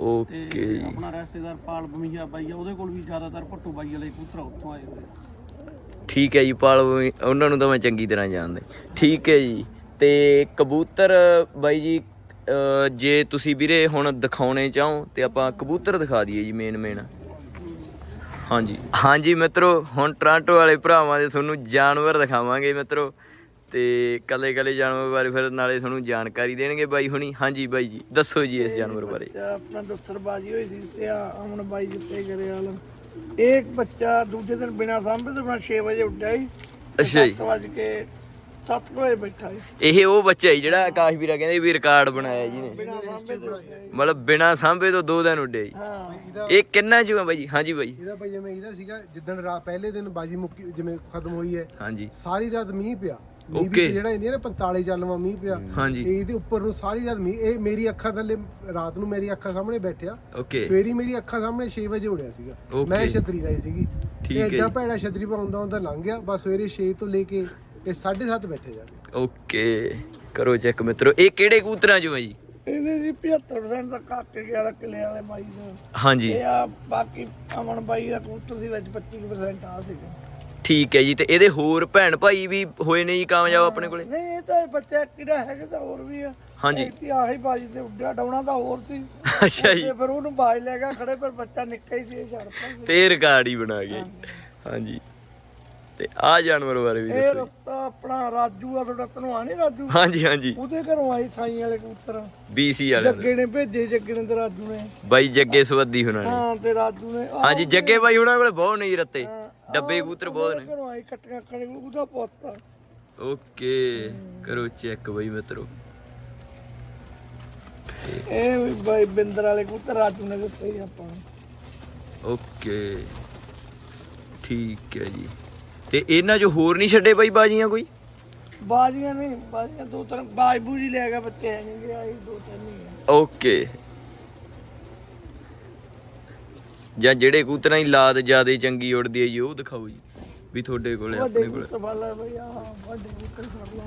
ਓਕੇ ਤੇ ਜੀ। ਆਪਣਾ ਰਿਸ਼ਤੇਦਾਰ ਪਾਲ ਬਮੀਆ ਬਾਈ ਆ ਉਹਦੇ ਕੋਲ ਵੀ ਜ਼ਿਆਦਾਤਰ ਭੁੱਟੋ ਬਾਈ ਵਾਲੇ ਕਬੂਤਰ ਉੱਥੋਂ ਆਏ ਹੋਏ। ਆ ਠੀਕ ਹੈ ਜੀ ਪਾਲ ਉਹਨਾਂ ਨੂੰ ਤਾਂ ਮੈਂ ਚੰਗੀ ਤਰ੍ਹਾਂ ਜਾਣਦਾ ਠੀਕ ਹੈ ਜੀ ਤੇ ਕਬੂਤਰ ਬਾਈ ਜੀ ਜੇ ਤੁਸੀਂ ਵੀਰੇ ਹੁਣ ਦਿਖਾਉਣੇ ਚਾਹੋ ਤੇ ਆਪਾਂ ਕਬੂਤਰ ਦਿਖਾ ਦਈਏ ਜੀ ਮੇਨ ਮੇਨ ਹਾਂਜੀ। ਹਾਂਜੀ ਮਿੱਤਰੋ ਹੁਣ ਟ੍ਰਾਂਟੋ ਵਾਲੇ ਭਰਾਵਾਂ ਦੇ ਤੁਹਾਨੂੰ ਜਾਨਵਰ ਦਿਖਾਵਾਂਗੇ ਮਿੱਤਰੋ। ਤੇ ਕੱਲੇ ਕੱਲੇ ਜਾਨਵਰ ਬਾਰੇ ਫਿਰ ਨਾਲੇ ਤੁਹਾਨੂੰ ਜਾਣਕਾਰੀ ਦੇਣਗੇ ਬਾਈ ਹੁਣੀ। ਹਾਂਜੀ ਬਾਈ ਜੀ ਦੱਸੋ ਜੀ ਇਸ ਜਾਨਵਰ ਬਾਰੇ। ਆਪਣਾ ਦਫਤਰਬਾਜੀ ਹੋਈ ਸੀ ਤੇ ਆ ਅਮਨ ਬਾਈ ਜਿੱਤੇ ਗਰੇ ਵਾਲ ਇੱਕ ਬੱਚਾ ਦੂਜੇ ਦਿਨ ਬਿਨਾ ਸਾਂਭੇ ਤੋਂ ਬਿਨਾ 6 ਵਜੇ ਉੱਠਿਆ ਸੀ ਅੱਛਾ ਜੀ। 7 ਵਜੇ ਕੇ 7 ਵਜੇ ਬੈਠਾ ਸੀ। ਇਹ ਉਹ ਬੱਚਾ ਹੀ ਜਿਹੜਾ ਆਕਾਸ਼ ਵੀਰਾ ਕਹਿੰਦੇ ਵੀ ਰਿਕਾਰਡ ਬਣਾਇਆ ਜੀ ਨੇ। ਬਿਨਾ ਸਾਂਭੇ ਤੋਂ ਉੱਠਿਆ ਸੀ। ਮਤਲਬ ਬਿਨਾ ਸਾਂਭੇ ਤੋਂ ਦੋ ਦਿਨ ਉੱਡੇ ਜੀ। ਹਾਂ। ਇਹ ਕਿੰਨਾ ਚੋਂ ਆ ਬਾਈ ਜੀ? ਹਾਂਜੀ ਬਾਈ। ਇਹਦਾ ਭਾਈ ਜਿਵੇਂ ਇਹਦਾ ਸੀਗਾ ਜਿੱਦਣ ਰਾਤ ਪਹਿਲੇ ਦਿਨ ਬਾਜੀ ਮੁੱਕੀ ਜਿਵੇਂ ਖਤਮ ਹੋਈ ਹੈ। ਹਾਂਜੀ। ਸਾਰੀ ਰਾਤ ਮੀਂਹ ਪਿਆ। ਮੀਂਹ Okay. ਜਿਹੜਾ ਇੰਡੀਆ ਨੇ 45 ਚੱਲਵਾ ਮੀਂਹ ਪਿਆ। ਹਾਂਜੀ। ਇਹਦੇ ਉੱਪਰ ਨੂੰ ਸਾਰੀ ਰਾਤ ਮੀਂਹ ਇਹ ਮੇਰੀ ਅੱਖਾਂ ਥੱਲੇ ਰਾਤ ਨੂੰ ਮੇਰੀ ਅੱਖਾਂ ਸਾਹਮਣੇ ਬੈਠਿਆ। ਓਕੇ ਸਵੇਰੀ ਮੇਰੀ ਅੱਖਾਂ ਸਾਹਮਣੇ 6 ਵਜੇ ਉੜਿਆ ਸੀਗਾ। Okay. ਮੈਂ ਛਤਰੀ ਲਾਈ ਸੀਗੀ। ਠੀਕ ਇਹ ਹੈ। ਐਡਾ ਜੀ। ਭੈੜਾ ਛਤਰੀ ਪਾਉਂਦਾ ਹੁੰਦਾ ਲੰਘ ਗਿਆ ਬਸ ਸਵੇਰੇ 6 ਤੋਂ ਲੈ ਕੇ ਇਹ 7:30 ਬੈਠੇ ਜਾ ਕੇ। ਓਕੇ ਕਰੋ ਚੈੱਕ ਮਿੱਤਰੋ। ਇਹ ਕਿਹੜੇ ਕਬੂਤਰਾਂ ਚੋਂ ਆ ਜੀ? ਇਹਦੇ ਜੀ 75% ਦਾ ਕਾਕੇ ਗਿਆ ਵਾਲਾ ਕਿਲੇ ਵਾਲੇ ਬਾਈ ਦਾ। ਹਾਂਜੀ। ਇਹ ਆ ਬਾਕੀ ਅਮਨ ਬਾਈ ਦਾ ਕਬੂਤਰ ਸੀ ਵਿੱਚ 25% ਆ ਸੀਗਾ। ਠੀਕ ਹੈ ਜੀ ਤੇ ਇਹਦੇ ਹੋਰ ਭੈਣ ਭਾਈ ਵੀ ਹੋਏ ਨੇ ਜੀ ਕਾਮਯਾਬ ਆਪਣੇ ਕੋਲੇ? ਨਹੀਂ ਇਹ ਤਾਂ ਬੱਚਾ ਕਿਹੜਾ ਹੈਗਾ ਤਾਂ ਹੋਰ ਵੀ ਆ। ਹਾਂਜੀ। ਇੱਥੇ ਆਹੀ ਬਾਜੀ ਤੇ ਉੱਡਿਆ ਡਾਉਣਾ ਤਾਂ ਹੋਰ ਸੀ। ਅੱਛਾ ਜੀ। ਤੇ ਫਿਰ ਉਹਨੂੰ ਬਾਜ ਲੈ ਗਿਆ ਖੜੇ ਪਰ ਬੱਚਾ ਨਿੱਕਾ ਹੀ ਸੀ ਇਹ ਛੱਡਤਾ। ਤੇ ਰਿਕਾਰਡ ਹੀ ਬਣਾ ਗਏ ਹਾਂਜੀ। ਤੇ ਆ ਜਾਨਵਰ ਬਾਰੇ ਵੀ ਇਹ ਦੱਸੋ ਜੀ। ਰਸਤਾ ਆਪਣਾ ਰਾਜੂ ਆ ਤੁਹਾਡਾ ਧਨਵਾ ਨੀ ਰਾਜੂ? ਹਾਂਜੀ ਹਾਂਜੀ। ਉਹਦੇ ਘਰੋਂ ਆਈ ਸਾਈ ਵਾਲੇ ਕਬੂਤਰ। BC ਵਾਲੇ ਜੱਗੇ ਨੇ ਭੇਜੇ ਜੱਗੇ ਨੇ ਤੇ ਰਾਜੂ ਨੇ। ਬਾਈ ਜੱਗੇ ਸਵੱਦੀ ਹੁਣਾਂ ਨੇ। ਹਾਂ ਤੇ ਰਾਜੂ ਨੇ ਆਹ ਹਾਂਜੀ ਜੱਗੇ ਬਾਈ ਹੁਣਾਂ ਕੋਲੇ ਬਹੁਤ ਨਹੀਂ ਰੱਤੇ ਡੱਬੇ ਕਬੂਤਰ ਬਹੁਤ ਨੇ। ਘਰੋਂ ਕੱਟੀਆਂ ਕਣੇ ਉਹਦਾ ਪੁੱਤ ਆ। ਓਕੇ ਕਰੋ ਚੈੱਕ ਬਾਈ ਮਿੱਤਰੋ। ਇਹ ਵੀ ਬਾਈ ਬਿੰਦਰ ਵਾਲੇ ਕਬੂਤਰ ਰਾਜੂ ਨੇ ਦਿੱਤੇ ਸੀ ਆਪਾਂ। ਨੂੰ ਓਕੇ ਠੀਕ ਹੈ ਜੀ। ਤੇ ਇਹਨਾਂ ਚੋਂ ਹੋਰ ਨਹੀਂ ਛੱਡੇ ਬਾਈ ਬਾਜੀਆਂ ਕੋਈ? ਬਾਜੀਆਂ ਨਹੀਂ ਬਾਜੀਆਂ ਦੋ ਤਿੰਨ ਬਾਜਬੂ ਜੀ ਲੈ ਗਿਆ ਬੱਚੇ ਹੈ ਨਹੀਂ ਆਈ ਦੋ ਤਿੰਨ ਹੀ ਆ। ਓਕੇ। ਜਾਂ ਜਿਹੜੇ ਕਬੂਤਰਾਂ ਦੀ ਲਾਦ ਜਿਆਦੇ ਚੰਗੀ ਉੜਦੀ ਹੈ ਜੀ ਉਹ ਦਿਖਾਓ ਜੀ ਵੀ ਤੁਹਾਡੇ ਕੋਲੇ ਆਪਣੇ ਕੋਲੇ। ਕਬੂਤਰ ਫੜ ਲਾ ਬਈ ਆ ਵੱਡੇ ਕਬੂਤਰ ਫੜ ਲਾ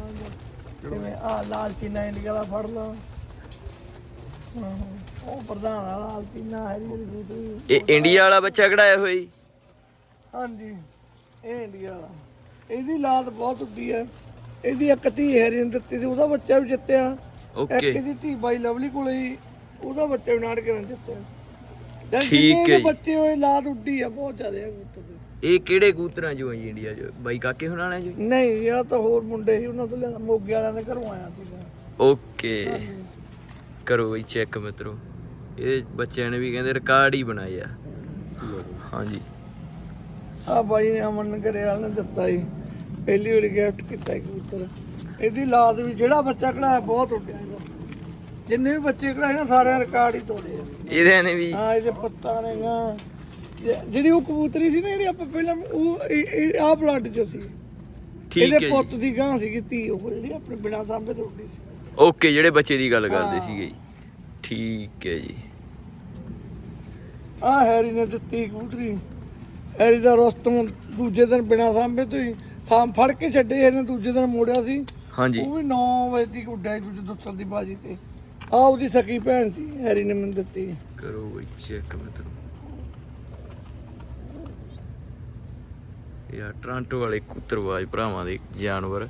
ਜਿਵੇਂ ਆ ਲਾਲ ਚੀਨਾ ਇੰਡੀਆ ਵਾਲਾ ਫੜ ਲਾ। ਹਾਂ, ਉਹ ਪ੍ਰਧਾਨ ਲਾਲ ਚੀਨਾ ਹੈਰੀ ਵਾਲੀ ਕਬੂਤਰੀ ਇਹ ਇੰਡੀਆ ਵਾਲਾ ਬੱਚਾ ਕਢਾਇਆ ਹੋਇਆ ਜੀ ਹਾਂਜੀ ਇਹ ਇੰਡੀਆ ਵਾਲਾ। ਇਹਦੀ ਲਾਤ ਬਹੁਤ ਉੱਡੀ ਹੈ। ਇਹਦੀ ਇੱਕ ਧੀ ਹੈਰੀ ਨੇ ਦਿੱਤੀ ਸੀ ਉਹਦਾ ਬੱਚਾ ਵੀ ਜਿੱਤਿਆ। ਓਕੇ। ਇਹਦੀ ਧੀ ਬਾਈ ਲਵਲੀ ਕੋਲੇ ਹੀ ਉਹਦਾ ਬੱਚਾ ਵੀ ਜਿੱਤਿਆ। ਠੀਕ ਹੈ ਜੀ। ਬੱਚੇ ਹੋਏ ਲਾਤ ਉੱਡੀ ਆ ਬਹੁਤ ਜ਼ਿਆਦਾ ਹੈ ਕਬੂਤਰ ਦੀ। ਇਹ ਕਿਹੜੇ ਆ ਜੀ ਇੰਡੀਆ ਚ? ਬਾਈ ਕਾਕੇ ਹੁਣਾਂ ਨੇ ਜੀ? ਨਹੀਂ ਇਹ ਤਾਂ ਹੋਰ ਮੁੰਡੇ ਸੀ ਉਹਨਾਂ ਤੋਂ ਲਿਆ ਮੋਗੇ ਵਾਲਿਆਂ ਦੇ ਘਰੋਂ ਆਇਆ ਸੀਗਾ ਓਕੇ। ਕਰੋ ਬਈ ਚੈੱਕ ਮਿੱਤਰੋ। ਇਹ ਬੱਚਿਆਂ ਨੇ ਵੀ ਕਹਿੰਦੇ ਰਿਕਾਰਡ ਹੀ ਬਣਾਏ ਆ। ਹਾਂਜੀ। ਆ ਬਾਈ ਨੇ ਅਮਨ ਘਰੇਵਾਲ ਨੇ ਦਿੱਤਾ ਸੀ ਪਹਿਲੀ ਵਾਰੀ ਗਿਫਟ ਕੀਤਾ ਸੀ ਕਬੂਤਰ। ਇਹਦੀ ਲਾਤ ਵੀ ਜਿਹੜਾ ਬੱਚਾ ਕਢਾਇਆ ਬਹੁਤ ਉੱਡਿਆ ਇਹਦਾ। ਜਿੰਨੇ ਵੀ ਬੱਚੇ ਕਢਾਏ ਨਾ ਸਾਰਿਆਂ ਰਿਕਾਰਡ ਹੀ ਤੋੜੇ ਆ। ਇਹਦੇ ਨੇ ਵੀ। ਹਾਂ ਇਹਦੇ ਪੱਤਾ ਨੇ ਗਾ। ਜਿਹੜੀ ਉਹ ਕਬੂਤਰੀ ਸੀ ਨਾ ਜਿਹੜੀ ਆਪਾਂ ਪਹਿਲਾਂ ਉਹ ਆ ਬਲੱਡ ਚ ਸੀ। ਠੀਕ ਹੈ ਇਹਦੇ ਜੀ। ਪੁੱਤ ਦੀ ਗਾਂ ਸੀਗੀ ਧੀ ਉਹ ਜਿਹੜੀ ਆਪਣੇ ਬਿਨਾ ਸਾਂਭੇ ਤੋਂ ਉੱਡੀ ਸੀ। ਓਕੇ ਜਿਹੜੇ ਬੱਚੇ ਦੀ ਗੱਲ ਕਰਦੇ ਸੀਗੇ ਜੀ। ਠੀਕ ਹੈ ਜੀ। ਆ ਹੈਰੀ ਨੇ ਦਿੱਤੀ ਕਬੂਤਰੀ। ਹੈਰੀ ਦਾ ਰਸਤਮ ਦੂਜੇ ਦਿਨ ਬਿਨਾ ਸਾਂਭੇ ਤੋਂ ਹੀ ਸਾਂਭ ਫੜ ਕੇ ਛੱਡੇ ਇਹਨੇ ਦੂਜੇ ਦਿਨ ਮੋੜਿਆ ਸੀ। ਹਾਂਜੀ। ਉਹ ਵੀ 9 ਵਜੇ ਤੱਕ ਉੱਡਿਆ ਸੀ ਦੂਜੇ ਦੁੱਸਲ ਦੀ ਬਾਜੀ ਤੇ। ਆ ਉਹਦੀ ਸਕੀ ਭੈਣ ਸੀ ਹੈਰੀ ਨੇ ਮੈਨੂੰ ਦਿੱਤੀ। ਕਰੋ ਬਈ ਚੈੱਕ ਮਿੱਤਰੋ ਯਾ ਟ੍ਰਾਂਟੋ ਵਾਲੇ ਕੁੱਤਰਵਾਜ ਭਰਾਵਾਂ ਦੇ ਜਾਨਵਰ।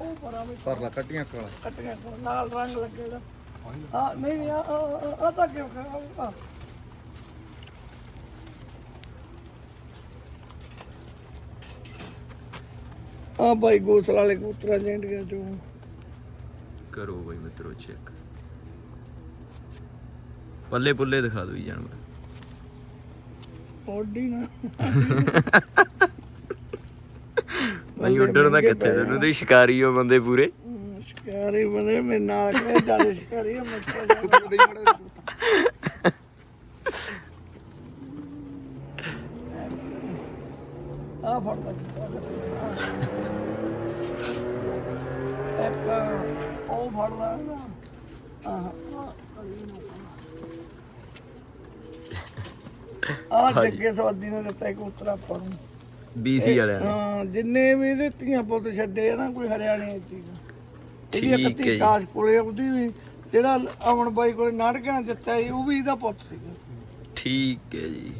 ਉਹ ਪਰਾਂ ਵੀ ਪਰ ਲਾ ਕੱਟੀਆਂ ਵਾਲਾ ਕੱਟੀਆਂ ਕੋਲ ਨਾਲ ਰੰਗ ਲੱਗੇਗਾ। ਆ ਨਹੀਂ ਆ ਆ ਤਾਂ ਕਿਉਂ ਖਾ ਆ? ਭਾਈ ਗੋਸਲ ਵਾਲੇ ਕਬੂਤਰਾਂ ਜੈਂਟ ਗਿਆ ਜੋ ਕਰੋ ਬਈ ਮਿੱਤਰੋ ਚੈੱਕ ਪੱਲੇ ਪੁੱਲੇ ਦਿਖਾ ਜੀ ਜਾਨਵਰ ਓਡੀ ਨਾ। ਨਹੀਂ ਉੱਡਣ ਦਾ ਕਿੱਥੇ ਤੈਨੂੰ? ਤੇ ਸ਼ਿਕਾਰੀ ਹੋ ਬੰਦੇ ਪੂਰੇ? ਸ਼ਿਕਾਰੀ ਬਣੇ ਮੇਰੇ ਨਾਲ ਕਿਹੜੇ ਜ਼ਿਆਦਾ ਸ਼ਿਕਾਰੀ ਆ ਮੱਛਰ ਆ ਫੜ ਲੈ। ਫੜ ਲੈ। ਆਹ। ਆ ਜੱਗੇ ਸਵਾਦੀ ਨੇ ਦਿੱਤਾ ਇੱਕ ਉਤਰਾ ਆਪਾਂ ਨੂੰ। ਬੀਸੀ ਵਾਲਿਆਂ ਨੇ। ਹਾਂ ਜਿੰਨੇ ਵੀ ਇਹਦੇ ਧੀਆਂ ਪੁੱਤ ਛੱਡੇ ਆ ਨਾ ਕੋਈ ਹਰਿਆਣੇ ਦੀ ਠੀਕ ਹੈ ਇੱਕ ਜੀ। ਧੀ ਕਾਸ਼ ਕੋਲੇ ਉਹਦੀ ਵੀ ਜਿਹੜਾ ਅਮਨ ਬਾਈ ਕੋਲੇ ਨਾਟਕਾਂ ਦਿੱਤਾ ਸੀ ਉਹ ਵੀ ਇਹਦਾ ਪੁੱਤ ਸੀਗਾ ਠੀਕ ਹੈ ਜੀ।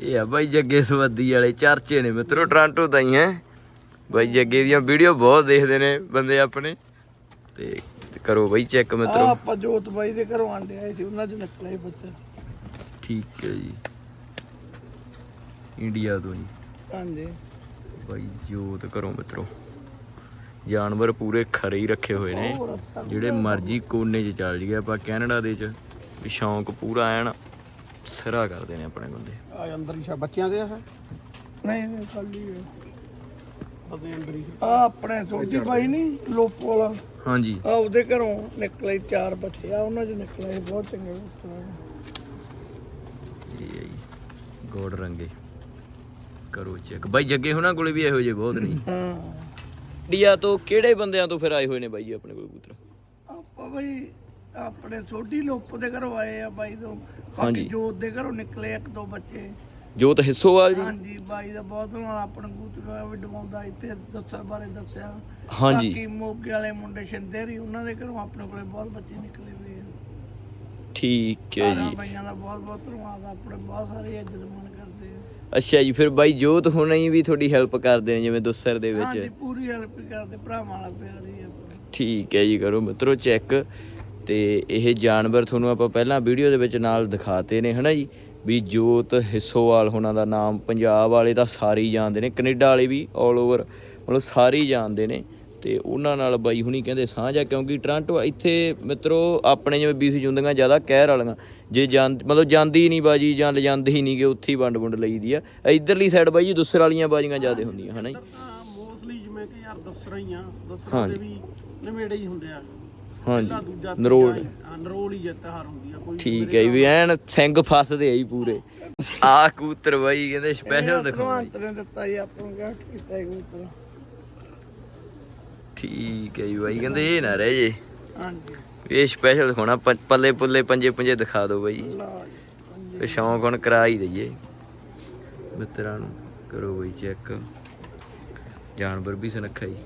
ਇਹ ਆ ਬਾਈ ਜੱਗੇ ਸਵੱਦੀ ਵਾਲੇ ਚਰਚੇ ਨੇ ਮਿੱਤਰੋ ਟ੍ਰਾਂਟੋ ਦਾ ਹੀ। ਹੈ ਬਾਈ ਜੱਗੇ ਦੀਆਂ ਵੀਡੀਓ ਬਹੁਤ ਦੇਖਦੇ ਨੇ ਬੰਦੇ ਆਪਣੇ। ਤੇ ਕਰੋ ਬਾਈ ਚੈੱਕ ਆ ਮਿੱਤਰੋ ਆਪਾਂ ਜੋਤ ਬਾਈ ਦੇ ਘਰੋਂ ਆਂਡੇ ਆਏ ਸੀ ਉਹਨਾਂ ਚ ਨਿਕਲਿਆ ਬੱਚਾ। ਠੀਕ ਹੈ ਜੀ। ਇੰਡੀਆ ਤੋਂ ਜੀ। ਹਾਂਜੀ। ਬਾਈ ਜੋਤ ਕਰੋ ਮਿੱਤਰੋ। ਜਾਨਵਰ ਪੂਰੇ ਖਰੇ ਹੀ ਰੱਖੇ ਹੋਏ ਨੇ। ਜਿਹੜੇ ਮਰਜ਼ੀ ਕੋਨੇ 'ਚ ਚੱਲ ਜੀਏ ਆਪਾਂ ਕੈਨੇਡਾ ਦੇ 'ਚ। ਵੀ ਸ਼ੌਂਕ ਪੂਰਾ ਐਨ ਸਿਰਾ ਕਰਦੇ ਨੇ ਆਪਣੇ ਬੰਦੇ। ਆ ਅੰਦਰ ਹੀ ਬੱਚਿਆਂ ਦੇ ਆ ਨਹੀਂ ਨਹੀਂ ਖਾਲੀ ਹੀ ਆ ਆਪਣੇ ਛੋਟੀ ਬਾਈ ਨਹੀਂ ਲੋਪੋ ਵਾਲਾ। ਹਾਂਜੀ। ਆ ਉਹਦੇ ਘਰੋਂ ਨਿਕਲੇ ਚਾਰ ਬੱਚੇ ਆ ਉਹਨਾਂ ਚ ਨਿਕਲੇ ਬਹੁਤ ਚੰਗੇ ਬੱਚੇ। ਇਹ ਜੀ ਗੋਡ ਰੰਗੇ। ਕਰੋ ਚੈੱਕ ਬਾਈ ਜੱਗੇ ਹੁਣਾਂ ਕੋਲੇ ਵੀ ਇਹੋ ਜਿਹੇ ਬਹੁਤ ਨੇ। ਹਾਂ। ਇੰਡੀਆ ਤੋਂ ਕਿਹੜੇ ਬੰਦਿਆਂ ਤੋਂ ਫਿਰ ਆਏ ਹੋਏ ਨੇ ਬਾਈ ਜੀ ਆਪਣੇ ਕੋਲ ਕਬੂਤਰ? ਆਪਾਂ ਬਈ ਆਪਣੇ ਸੋਢੀ ਲੋਪ ਦੇ ਘਰੋਂ ਆਏ ਆ ਬਾਈ ਤੋਂ। ਹਾਂਜੀ। ਬਾਕੀ ਜੋਤ ਦੇ ਘਰੋਂ ਨਿਕਲੇ ਇੱਕ ਦੋ ਬੱਚੇ। ਜੋਤ ਹਿੱਸੋਵਾਲ ਜੀ? ਹਾਂਜੀ ਬਾਈ ਦਾ ਬਹੁਤ ਨਾਲ ਆਪਣਾ ਕਬੂਤਰ ਵੀ ਡਵਾਉਂਦਾ ਇੱਥੇ ਦੱਸਣ ਬਾਰੇ ਦੱਸਿਆ। ਹਾਂਜੀ। ਬਾਕੀ ਮੋਗੇ ਵਾਲੇ ਮੁੰਡੇ ਸ਼ਿੰਦੇਰੀ ਉਹਨਾਂ ਦੇ ਘਰੋਂ ਆਪਣੇ ਕੋਲੇ ਬਹੁਤ ਬੱਚੇ ਨਿਕਲੇ ਹੋਏ ਆ। ਠੀਕ ਹੈ ਸਾਰਿਆਂ ਜੀ। ਬਾਈਆਂ ਦਾ ਬਹੁਤ ਬਹੁਤ ਧੰਨਵਾਦ ਆਪਣੇ ਬਹੁਤ ਸਾਰੇ ਇੱਜ਼ਤ ਮਾਣ ਕਰਦੇ ਆ। ਅੱਛਾ ਜੀ ਫਿਰ ਬਾਈ ਜੋਤ ਹੁਣੇ ਵੀ ਤੁਹਾਡੀ ਹੈਲਪ ਕਰਦੇ ਨੇ ਜਿਵੇਂ ਦੁੱਸਰ ਦੇ ਹਾਂਜੀ ਵਿੱਚ ਪੂਰੀ ਹੈਲਪ ਕਰਦੇ ਭਰਾਵਾਂ ਵਾਲਾ ਪਿਆਰ ਹੀ ਆ। ਠੀਕ ਹੈ ਜੀ ਕਰੋ ਮਿੱਤਰੋ ਚੈੱਕ। ਤੇ ਇਹ ਜਾਨਵਰ ਤੁਹਾਨੂੰ ਆਪਾਂ ਪਹਿਲਾਂ ਵੀਡੀਓ ਦੇ ਵਿੱਚ ਨਾਲ ਦਿਖਾਤੇ ਨੇ ਹਨਾ ਜੀ? ਵੀ ਜੋਤ ਹਿੱਸੋਵਾਲ ਹੋਣਾ ਦਾ ਨਾਮ ਪੰਜਾਬ ਵਾਲੇ ਤਾਂ ਸਾਰੇ ਹੀ ਜਾਣਦੇ ਨੇ ਕੈਨੇਡਾ ਵਾਲੇ ਵੀ 올 ਓਵਰ ਮਤਲਬ ਸਾਰੇ ਹੀ ਜਾਣਦੇ ਨੇ ਤੇ ਉਹਨਾਂ ਨਾਲ ਬਾਈ ਹੁਣੀ ਕਹਿੰਦੇ ਸਾਂਝ ਕਿਉਂਕਿ ਟ੍ਰਾਂਟੋ ਇੱਥੇ ਮਿੱਤਰੋ ਆਪਣੇ ਜਿਵੇਂ ਬੀਸੀ ਜੁੰਦੀਆਂ ਜ਼ਿਆਦਾ ਕਹਿਰ ਵਾਲੀਆਂ ਜੇ ਜਾਂ ਮਤਲਬ ਜਾਂਦੀ ਨਹੀਂ ਬਾਜੀ ਜਾਂ ਲਿਜਾਂਦੇ ਹੀ ਨਹੀਂ ਕਿ ਉੱਥੇ ਹੀ ਵੰਡ ਵੰਡ ਲਈਦੀ ਆ। ਇਧਰਲੀ ਸਾਈਡ ਬਾਈ ਜੀ ਦੁਸਰ ਵਾਲੀਆਂ ਬਾਜੀਆਂ ਜ਼ਿਆਦਾ ਹੁੰਦੀਆਂ ਹਨਾ ਜੀ? ਮੋਸਟਲੀ ਜਿਵੇਂ ਕਿ ਯਾਰ ਦੱਸਣਾ ਹੀ ਆ। ਦੇ ਵੀ ਨਵੇੜੇ ਹੀ ਹੁੰਦੇ ਆ। ਹਾਂਜੀ ਪਹਿਲਾ ਦੂਜਾ ਤੀਜਾ ਨਰੋਲ। ਹੀ- ਹਾਂ, ਨਰੋਲ ਹੀ ਜਿੱਤਹਾਰ ਹੁੰਦੀ ਆ ਕੋਈ ਠੀਕ ਹੈ ਜੀ ਵੀ ਐਨ ਸਿੰਘ ਫਸਦੇ ਆ ਜੀ ਪੂਰੇ। ਆ ਕਬੂਤਰ ਬਾਈ ਕਹਿੰਦੇ ਸਪੈਸ਼ਲ ਇਹ ਦਿਖਾਉਣਾ ਭਗਵੰਤ ਨੇ ਦਿੱਤਾ ਜੀ ਆਪਾਂ ਨੂੰ ਗਿਫਟ ਕੀਤਾ ਇਹ ਕਬੂਤਰ। ਠੀਕ ਹੈ ਜੀ ਬਾਈ ਕਹਿੰਦੇ ਇਹ ਨਾ ਰਹਿ ਜੇ। ਹਾਂਜੀ। ਇਹ ਸਪੈਸ਼ਲ ਦਿਖਾਉਣਾ ਪ- ਪੱਲੇ ਪੁੱਲੇ ਪੰਜੇ ਪੰਜੇ ਦਿਖਾ ਦਿਓ ਬਾਈ। ਲਓ ਜੀ ਪੰਜੇ ਤੇ ਸ਼ੌਂਕ ਹੁਣ ਕਰਾ ਹੀ ਦਈਏ। ਮਿੱਤਰਾਂ ਨੂੰ ਕਰੋ ਬਾਈ ਚੈੱਕ। ਜਾਨਵਰ ਵੀ ਸੁਨੱਖਾ ਜੀ।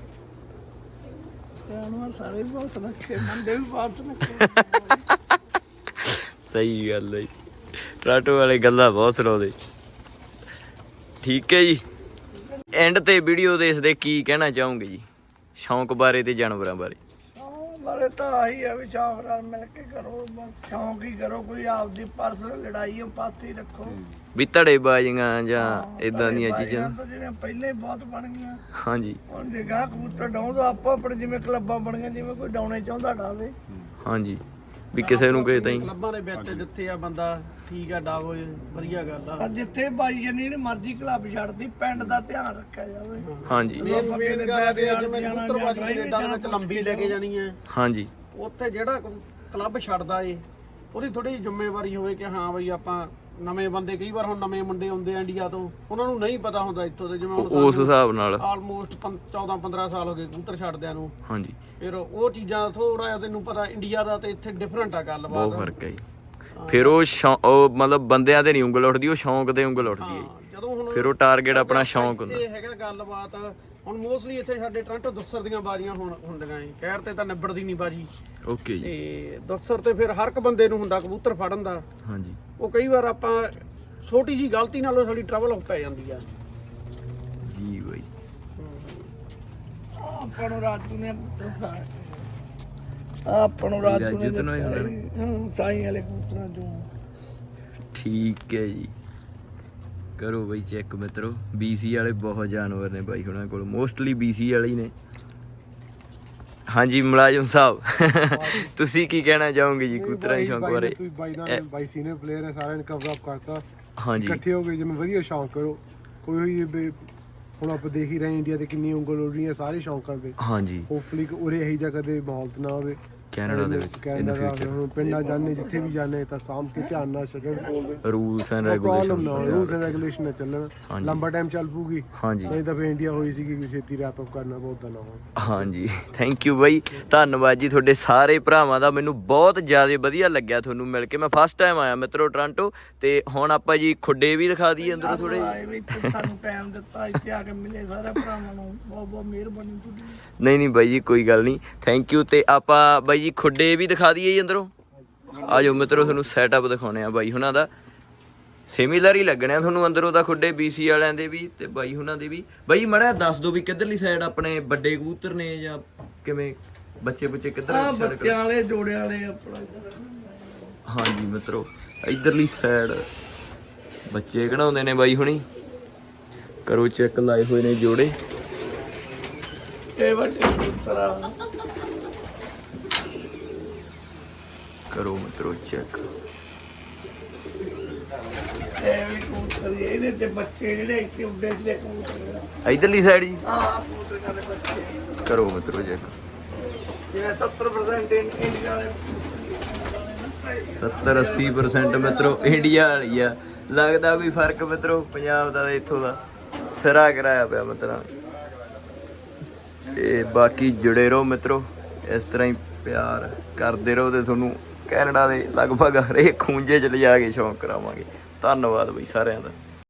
ਜਾਨਵਰ ਸਾਰੇ ਬਹੁਤ ਸੁਨੱਖੇ ਬੰਦੇ ਵੀ ਬਹੁਤ ਸੁਨੱਖੇ ਸਹੀ ਗੱਲ ਹੈ ਜੀ। ਟਰਾਟੋ ਵਾਲੇ ਗੱਲਾਂ ਬਹੁਤ ਸੁਣਾਉਂਦੇ। ਠੀਕ ਹੈ ਜੀ। ਐਂਡ ਤੇ ਵੀਡੀਓ ਦੇ ਇਸ ਕੀ ਕਹਿਣਾ ਚਾਹੋਗੇ ਜੀ? ਸ਼ੌਂਕ ਬਾਰੇ ਤੇ ਜਾਨਵਰਾਂ ਬਾਰੇ। ਬਾਰੇ ਤਾਂ ਆਹੀ ਆ ਵੀ ਸ਼ੌਂਕ ਨਾਲ ਮਿਲ ਕੇ ਕਰੋ ਬਸ ਸ਼ੌਂਕ ਹੀ ਕਰੋ ਕੋਈ ਆਪਦੀ ਪਰਸਨਲ ਲੜਾਈ ਉਹ ਪਾਸੇ ਹੀ ਰੱਖੋ। ਵੀ ਧੜੇ ਬਾਜੀਆਂ ਜਾਂ ਇਦਾਂ ਦੀਆਂ ਚੀਜ਼ਾਂ। ਤਾਂ ਜਿਹੜੀਆਂ ਪਹਿਲੇ ਹੀ ਬਹੁਤ ਬਣ ਗਈਆਂ। ਹਾਂਜੀ। ਹੁਣ ਜੇ ਗਾਹ ਕਬੂਤਰ ਡਾਉਂਦਾ ਆਪਾਂ ਆਪਣੇ ਜਿਵੇਂ ਕਲੱਬਾਂ ਬਣ ਗਈਆਂ ਜਿਵੇਂ ਕੋਈ ਡਾਉਣੇ ਚਾਹੁੰਦਾ ਡਾਵੇ। ਹਾਂਜੀ। ਵੀ ਕਿਸੇ ਨੂੰ ਕਿਸੇ ਤਾਈਂ। ਕਲੱਬਾਂ ਦੇ ਵਿੱਚ ਜਿੱਥੇ ਆ ਬੰਦਾ ਠੀਕ ਆ ਡਾਵੋ ਵਧੀਆ ਗੱਲ ਆ। ਆ ਜਿੱਥੇ ਬਾਈ ਜਨੀ ਨੇ ਮਰਜ਼ੀ ਕਲੱਬ ਛੱਡਦੀ ਪਿੰਡ ਦਾ ਧਿਆਨ ਰੱਖਿਆ ਜਾਵੇ। ਹਾਂਜੀ। ਮੇਨ ਮੇਨ ਗੱਲ ਇਹ ਆ ਬੈਕ ਜਿਵੇਂ ਜਾਣਾ ਕਬੂਤਰਬਾਜੀ ਜਾਂ drive ਕੈਨੇਡਾ ਦੇ ਵਿੱਚ ਲੰਬੀ ਲੈ ਕੇ ਜਾਣੀ ਹੈ। ਹਾਂਜੀ। ਉੱਥੇ ਜਿਹੜਾ ਕਲੱਬ ਛੱਡਦਾ ਏ ਉਹਦੀ ਥੋੜੀ ਜ਼ਿੰਮੇਵਾਰੀ ਹੋਵੇ ਕਿ ਹਾਂ ਬਈ ਆਪਾਂ ਨਵੇਂ ਬੰਦੇ ਕਈ ਵਾਰ ਹੁਣ ਨਵੇਂ ਮੁੰਡੇ ਆਉਂਦੇ ਆ ਇੰਡੀਆ ਤੋਂ ਉਹਨਾਂ ਨੂੰ ਨਹੀਂ ਪਤਾ ਹੁੰਦਾ ਇੱਥੋਂ ਦੇ ਜਿਵੇਂ ਹੁਣ ਉਸ ਹਿਸਾਬ ਨਾਲ। ਆਲਮੋਸਟ 14 15 ਸਾਲ ਹੋ ਗਏ ਕਬੂਤਰ ਛੱਡਦਿਆਂ ਨੂੰ। ਹਾਂਜੀ। ਫਿਰ ਉਹ ਚੀਜ਼ਾਂ ਥੋੜਾ ਜਿਹਾ ਤੈਨੂੰ ਪਤਾ ਇੰਡੀਆ ਦਾ ਤੇ ਇੱਥੇ ਡਿਫਰੈਂਟ ਆ ਬਹੁਤ ਗੱਲਬਾਤ ਫ਼ਰਕ ਹੈ ਜੀ। ਫਿਰ ਉਹ ਮਤਲਬ ਬੰਦਿਆਂ ਤੇ ਨਹੀਂ ਉਂਗਲ ਉੱਠਦੀ ਉਹ ਸ਼ੌਂਕ ਤੇ ਉਂਗਲ ਉੱਠਦੀ ਹੈ ਜਦੋਂ ਹੁਣ ਫਿਰ ਉਹ ਟਾਰਗੇਟ ਆਪਣਾ ਸ਼ੌਂਕ ਹੁੰਦਾ। ਇੱਥੇ ਹੈਗਾ ਗੱਲਬਾਤ ਹੁਣ ਮੋਸਟਲੀ ਇੱਥੇ ਸਾਡੇ ਟਰੰਟ ਦੁੱਸਰ ਦੀਆਂ ਬਾਜ਼ੀਆਂ ਹੁਣ ਹੁੰਦੀਆਂ ਏ। ਕਹਿਰ ਤੇ ਤਾਂ ਨਿਬੜਦੀ ਨਹੀਂ ਬਾਜੀ। ਓਕੇ ਜੀ। ਤੇ ਦੁੱਸਰ ਤੇ ਫਿਰ ਹਰ ਇੱਕ ਬੰਦੇ ਨੂੰ ਹੁੰਦਾ ਕਬੂਤਰ ਫੜਨ ਦਾ। ਹਾਂਜੀ। ਉਹ ਕਈ ਵਾਰ ਆਪਾਂ ਛੋਟੀ ਜੀ ਗਲਤੀ ਨਾਲ ਉਹ ਸਾਡੀ ਟਰਬਲ ਹੋ ਪੈ ਜਾਂਦੀ ਆ। ਜੀ ਬਾਈ। ਆਪਾਂ ਨੂੰ ਰਾਜੂ ਨੇ ਆਪਾਂ ਨੂੰ ਰਾਜੂ ਨੇ ਸਾਈ ਵਾਲੇ ਕਬੂਤਰਾਂ ਚੋਂ। ਠੀਕ ਹੈ ਜੀ। ਕਰੋ ਬਈ ਚੈੱਕ ਮਿੱਤਰੋ BC ਵਾਲੇ ਬਹੁਤ ਜਾਨਵਰ ਨੇ ਬਾਈ ਹੁਣਾਂ ਕੋਲ ਮੋਸਟਲੀ BC ਵਾਲੇ ਹੀ ਨੇ। ਹਾਂਜੀ ਮੁਲਾਜ਼ਮ ਸਾਹਿਬ ਤੁਸੀਂ ਕੀ ਕਹਿਣਾ ਚਾਹੋਗੇ ਜੀ ਕਬੂਤਰਾਂ ਦੇ ਸ਼ੌਂਕ ਬਾਰੇ? ਤੁਸੀਂ ਬਾਈ ਨਾਲ ਬਾਈ ਸੀਨੀਅਰ ਪਲੇਅਰ ਹੈ ਸਾਰਿਆਂ ਨੇ ਕਵਰ ਅਪ ਕਰਤਾ। ਹਾਂਜੀ। ਇਕੱਠੇ ਹੋ ਕੇ ਜਿਵੇਂ ਵਧੀਆ ਸ਼ੌਂਕ ਕਰੋ। ਕੋਈ ਹੋਈ ਹੁਣ ਆਪਾਂ ਦੇਖ ਹੀ ਰਹੇ ਇੰਡੀਆ ਤੇ ਕਿੰਨੀ ਉਂਗਲ ਉੱਡ ਰਹੀ ਹੈ ਸਾਰੇ ਸ਼ੌਂਕਾਂ ਦੇ ਹਾਂਜੀ। ਹੋਪਫੁਲੀ ਉਰੇ ਇਹੀ ਜਗ੍ਹਾ ਦੇ ਮਾਹੌਲ ਤੇ ਨਾ ਹੋਵੇ। ਕੈਨੇਡਾ ਦੇ ਵਿੱਚ ਇਨ ਕੈਨੇਡਾ ਫਿਊਚਰ ਹੁਣ ਪਿੰਡਾਂ ਜਾਣੇ ਜਿੱਥੇ ਵੀ ਜਾਣੇ ਤਾਂ ਸਾਂਭ ਕੇ ਧਿਆਨ ਨਾਲ ਛੱਡਣ ਰੂਲਸ ਐਂਡ ਪ੍ਰੋਬਲਮ ਨਾ ਰੂਲਸ ਐਂਡ ਰੈਗੂਲੇਸ਼ਨ ਨਾਲ ਚੱਲਣ। ਹਾਂਜੀ। ਲੰਬਾ ਟਾਈਮ ਚੱਲ ਪੂਗੀ ਹਾਂਜੀ। ਨਹੀਂ ਤਾਂ ਫੇ ਇੰਡੀਆ ਹੋਈ ਸੀ ਕਿ ਛੇਤੀ ਰੈਪ ਅਪ ਕਰਨਾ ਬਹੁਤ ਨਾ ਹੋ ਹਾਂਜੀ। ਥੈਂਕ ਯੂ ਬਾਈ। ਧੰਨਵਾਦ ਜੀ ਤੁਹਾਡੇ ਸਾਰੇ ਭਰਾਵਾਂ ਦਾ। ਮੈਨੂੰ ਬਹੁਤ ਜ਼ਿਆਦਾ ਵਧੀਆ ਲੱਗਿਆ ਤੁਹਾਨੂੰ ਮਿਲ ਕੇ। ਮੈਂ ਫਸਟ ਟਾਈਮ ਆਇਆ ਮਿੱਤਰੋ ਟੋਰਾਂਟੋ ਤੇ ਹੁਣ ਆਪਾਂ ਜੀ ਖੁੱਡੇ ਵੀ ਦਿਖਾ ਦਈਏ ਅੰਦਰ ਥੋੜੇ ਆਏ ਵੀ ਇੱਥੇ ਸਾਨੂੰ ਟਾਈਮ ਦਿੱਤਾ ਇੱਥੇ ਆ ਕੇ ਮਿਲੇ ਸਾਰੇ ਭਰਾਵਾਂ ਨੂੰ। ਬਹੁਤ ਬਹੁਤ ਮਿਹਰਬਾਨੀ ਤੁਹਾਡੀ। ਨਹੀਂ ਨਹੀਂ ਬਾਈ ਜੀ ਕੋਈ ਗੱਲ ਨਹੀਂ। ਥੈਂਕ ਯੂ ਤੇ ਆਪਾਂ ਬਾਈ ਜੀ ਖੁੱਡੇ ਵੀ ਦਿਖਾ ਦਈਏ ਜੀ ਅੰਦਰੋਂ। ਆਜੋ ਮਿੱਤਰੋ ਤੁਹਾਨੂੰ ਸੈਟਅਪ ਦਿਖਾਉਣੇ ਆ ਬਾਈ ਹੁਣਾਂ ਦਾ। ਸਿਮਿਲਰ ਹੀ ਲੱਗਣੇ ਆ ਤੁਹਾਨੂੰ ਅੰਦਰੋਂ ਦਾ ਖੁੱਡੇ BC ਵਾਲਿਆਂ ਦੇ ਵੀ ਤੇ ਬਾਈ ਹੁਣਾਂ ਦੇ ਵੀ। ਬਾਈ ਮੜਾ ਦੱਸ ਦਿਓ ਵੀ ਕਿੱਧਰਲੀ ਸਾਈਡ ਆਪਣੇ ਵੱਡੇ ਕਬੂਤਰ ਨੇ ਜਾਂ ਕਿਵੇਂ ਬੱਚੇ ਬੱਚੇ ਕਿੱਧਰ ਆ side ਬੱਚਿਆਂ ਵਾਲੇ ਜੋੜਿਆਂ ਵਾਲੇ ਆਪਣਾ ਇੱਧਰ। ਹਾਂਜੀ ਮਿੱਤਰੋ ਇਧਰਲੀ ਸਾਈਡ ਬੱਚੇ ਕਢਾਉਂਦੇ ਨੇ ਬਾਈ ਹੁਣੀ। ਕਰੋ ਚੈੱਕ ਲਾਏ ਹੋਏ ਨੇ ਜੋੜੇ। ਇਹ ਵੱਡੇ ਕਬੂਤਰ ਆ। ਕਰੋ ਮਿੱਤਰੋ ਚੈੱਕ ਇਹ ਵੀ ਕਬੂਤਰ ਹੀ ਆ। ਇਹਦੇ ਤੇ ਬੱਚੇ ਜਿਹੜੇ ਇੱਥੇ ਉੱਡੇ ਸੀ ਦੇ ਕਬੂਤਰ ਇਧਰਲੀ ਸਾਈਡ ਜੀ? ਆਹ ਕਬੂਤਰਾਂ ਦੇ ਬੱਚੇ। ਕਰੋ ਮਿੱਤਰੋ ਚੈੱਕ ਜਿਵੇਂ 70% ਇੰ- ਇੰਡੀਆ ਵਾਲੇ 70 80% ਮਿੱਤਰੋ ਇੰਡੀਆ ਵਾਲੀ ਆ। ਲੱਗਦਾ ਕੋਈ ਫ਼ਰਕ ਮਿੱਤਰੋ ਪੰਜਾਬ ਦਾ ਤੇ ਇੱਥੋਂ ਦਾ। ਸਿਰਾ ਕਰਾਇਆ ਪਿਆ ਮਿੱਤਰਾਂ। ਤੇ ਬਾਕੀ ਜੁੜੇ ਰਹੋ ਮਿੱਤਰੋ ਇਸ ਤਰ੍ਹਾਂ ਹੀ ਪਿਆਰ ਕਰਦੇ ਰਹੋ ਤੇ ਤੁਹਾਨੂੰ ਕੈਨੇਡਾ ਦੇ ਲਗਭਗ ਹਰੇਕ ਖੂੰਜੇ ਚ ਲਿਜਾ ਕੇ ਸ਼ੌਂਕ ਕਰਾਵਾਂਗੇ। ਧੰਨਵਾਦ ਬਈ ਸਾਰਿਆਂ ਦਾ।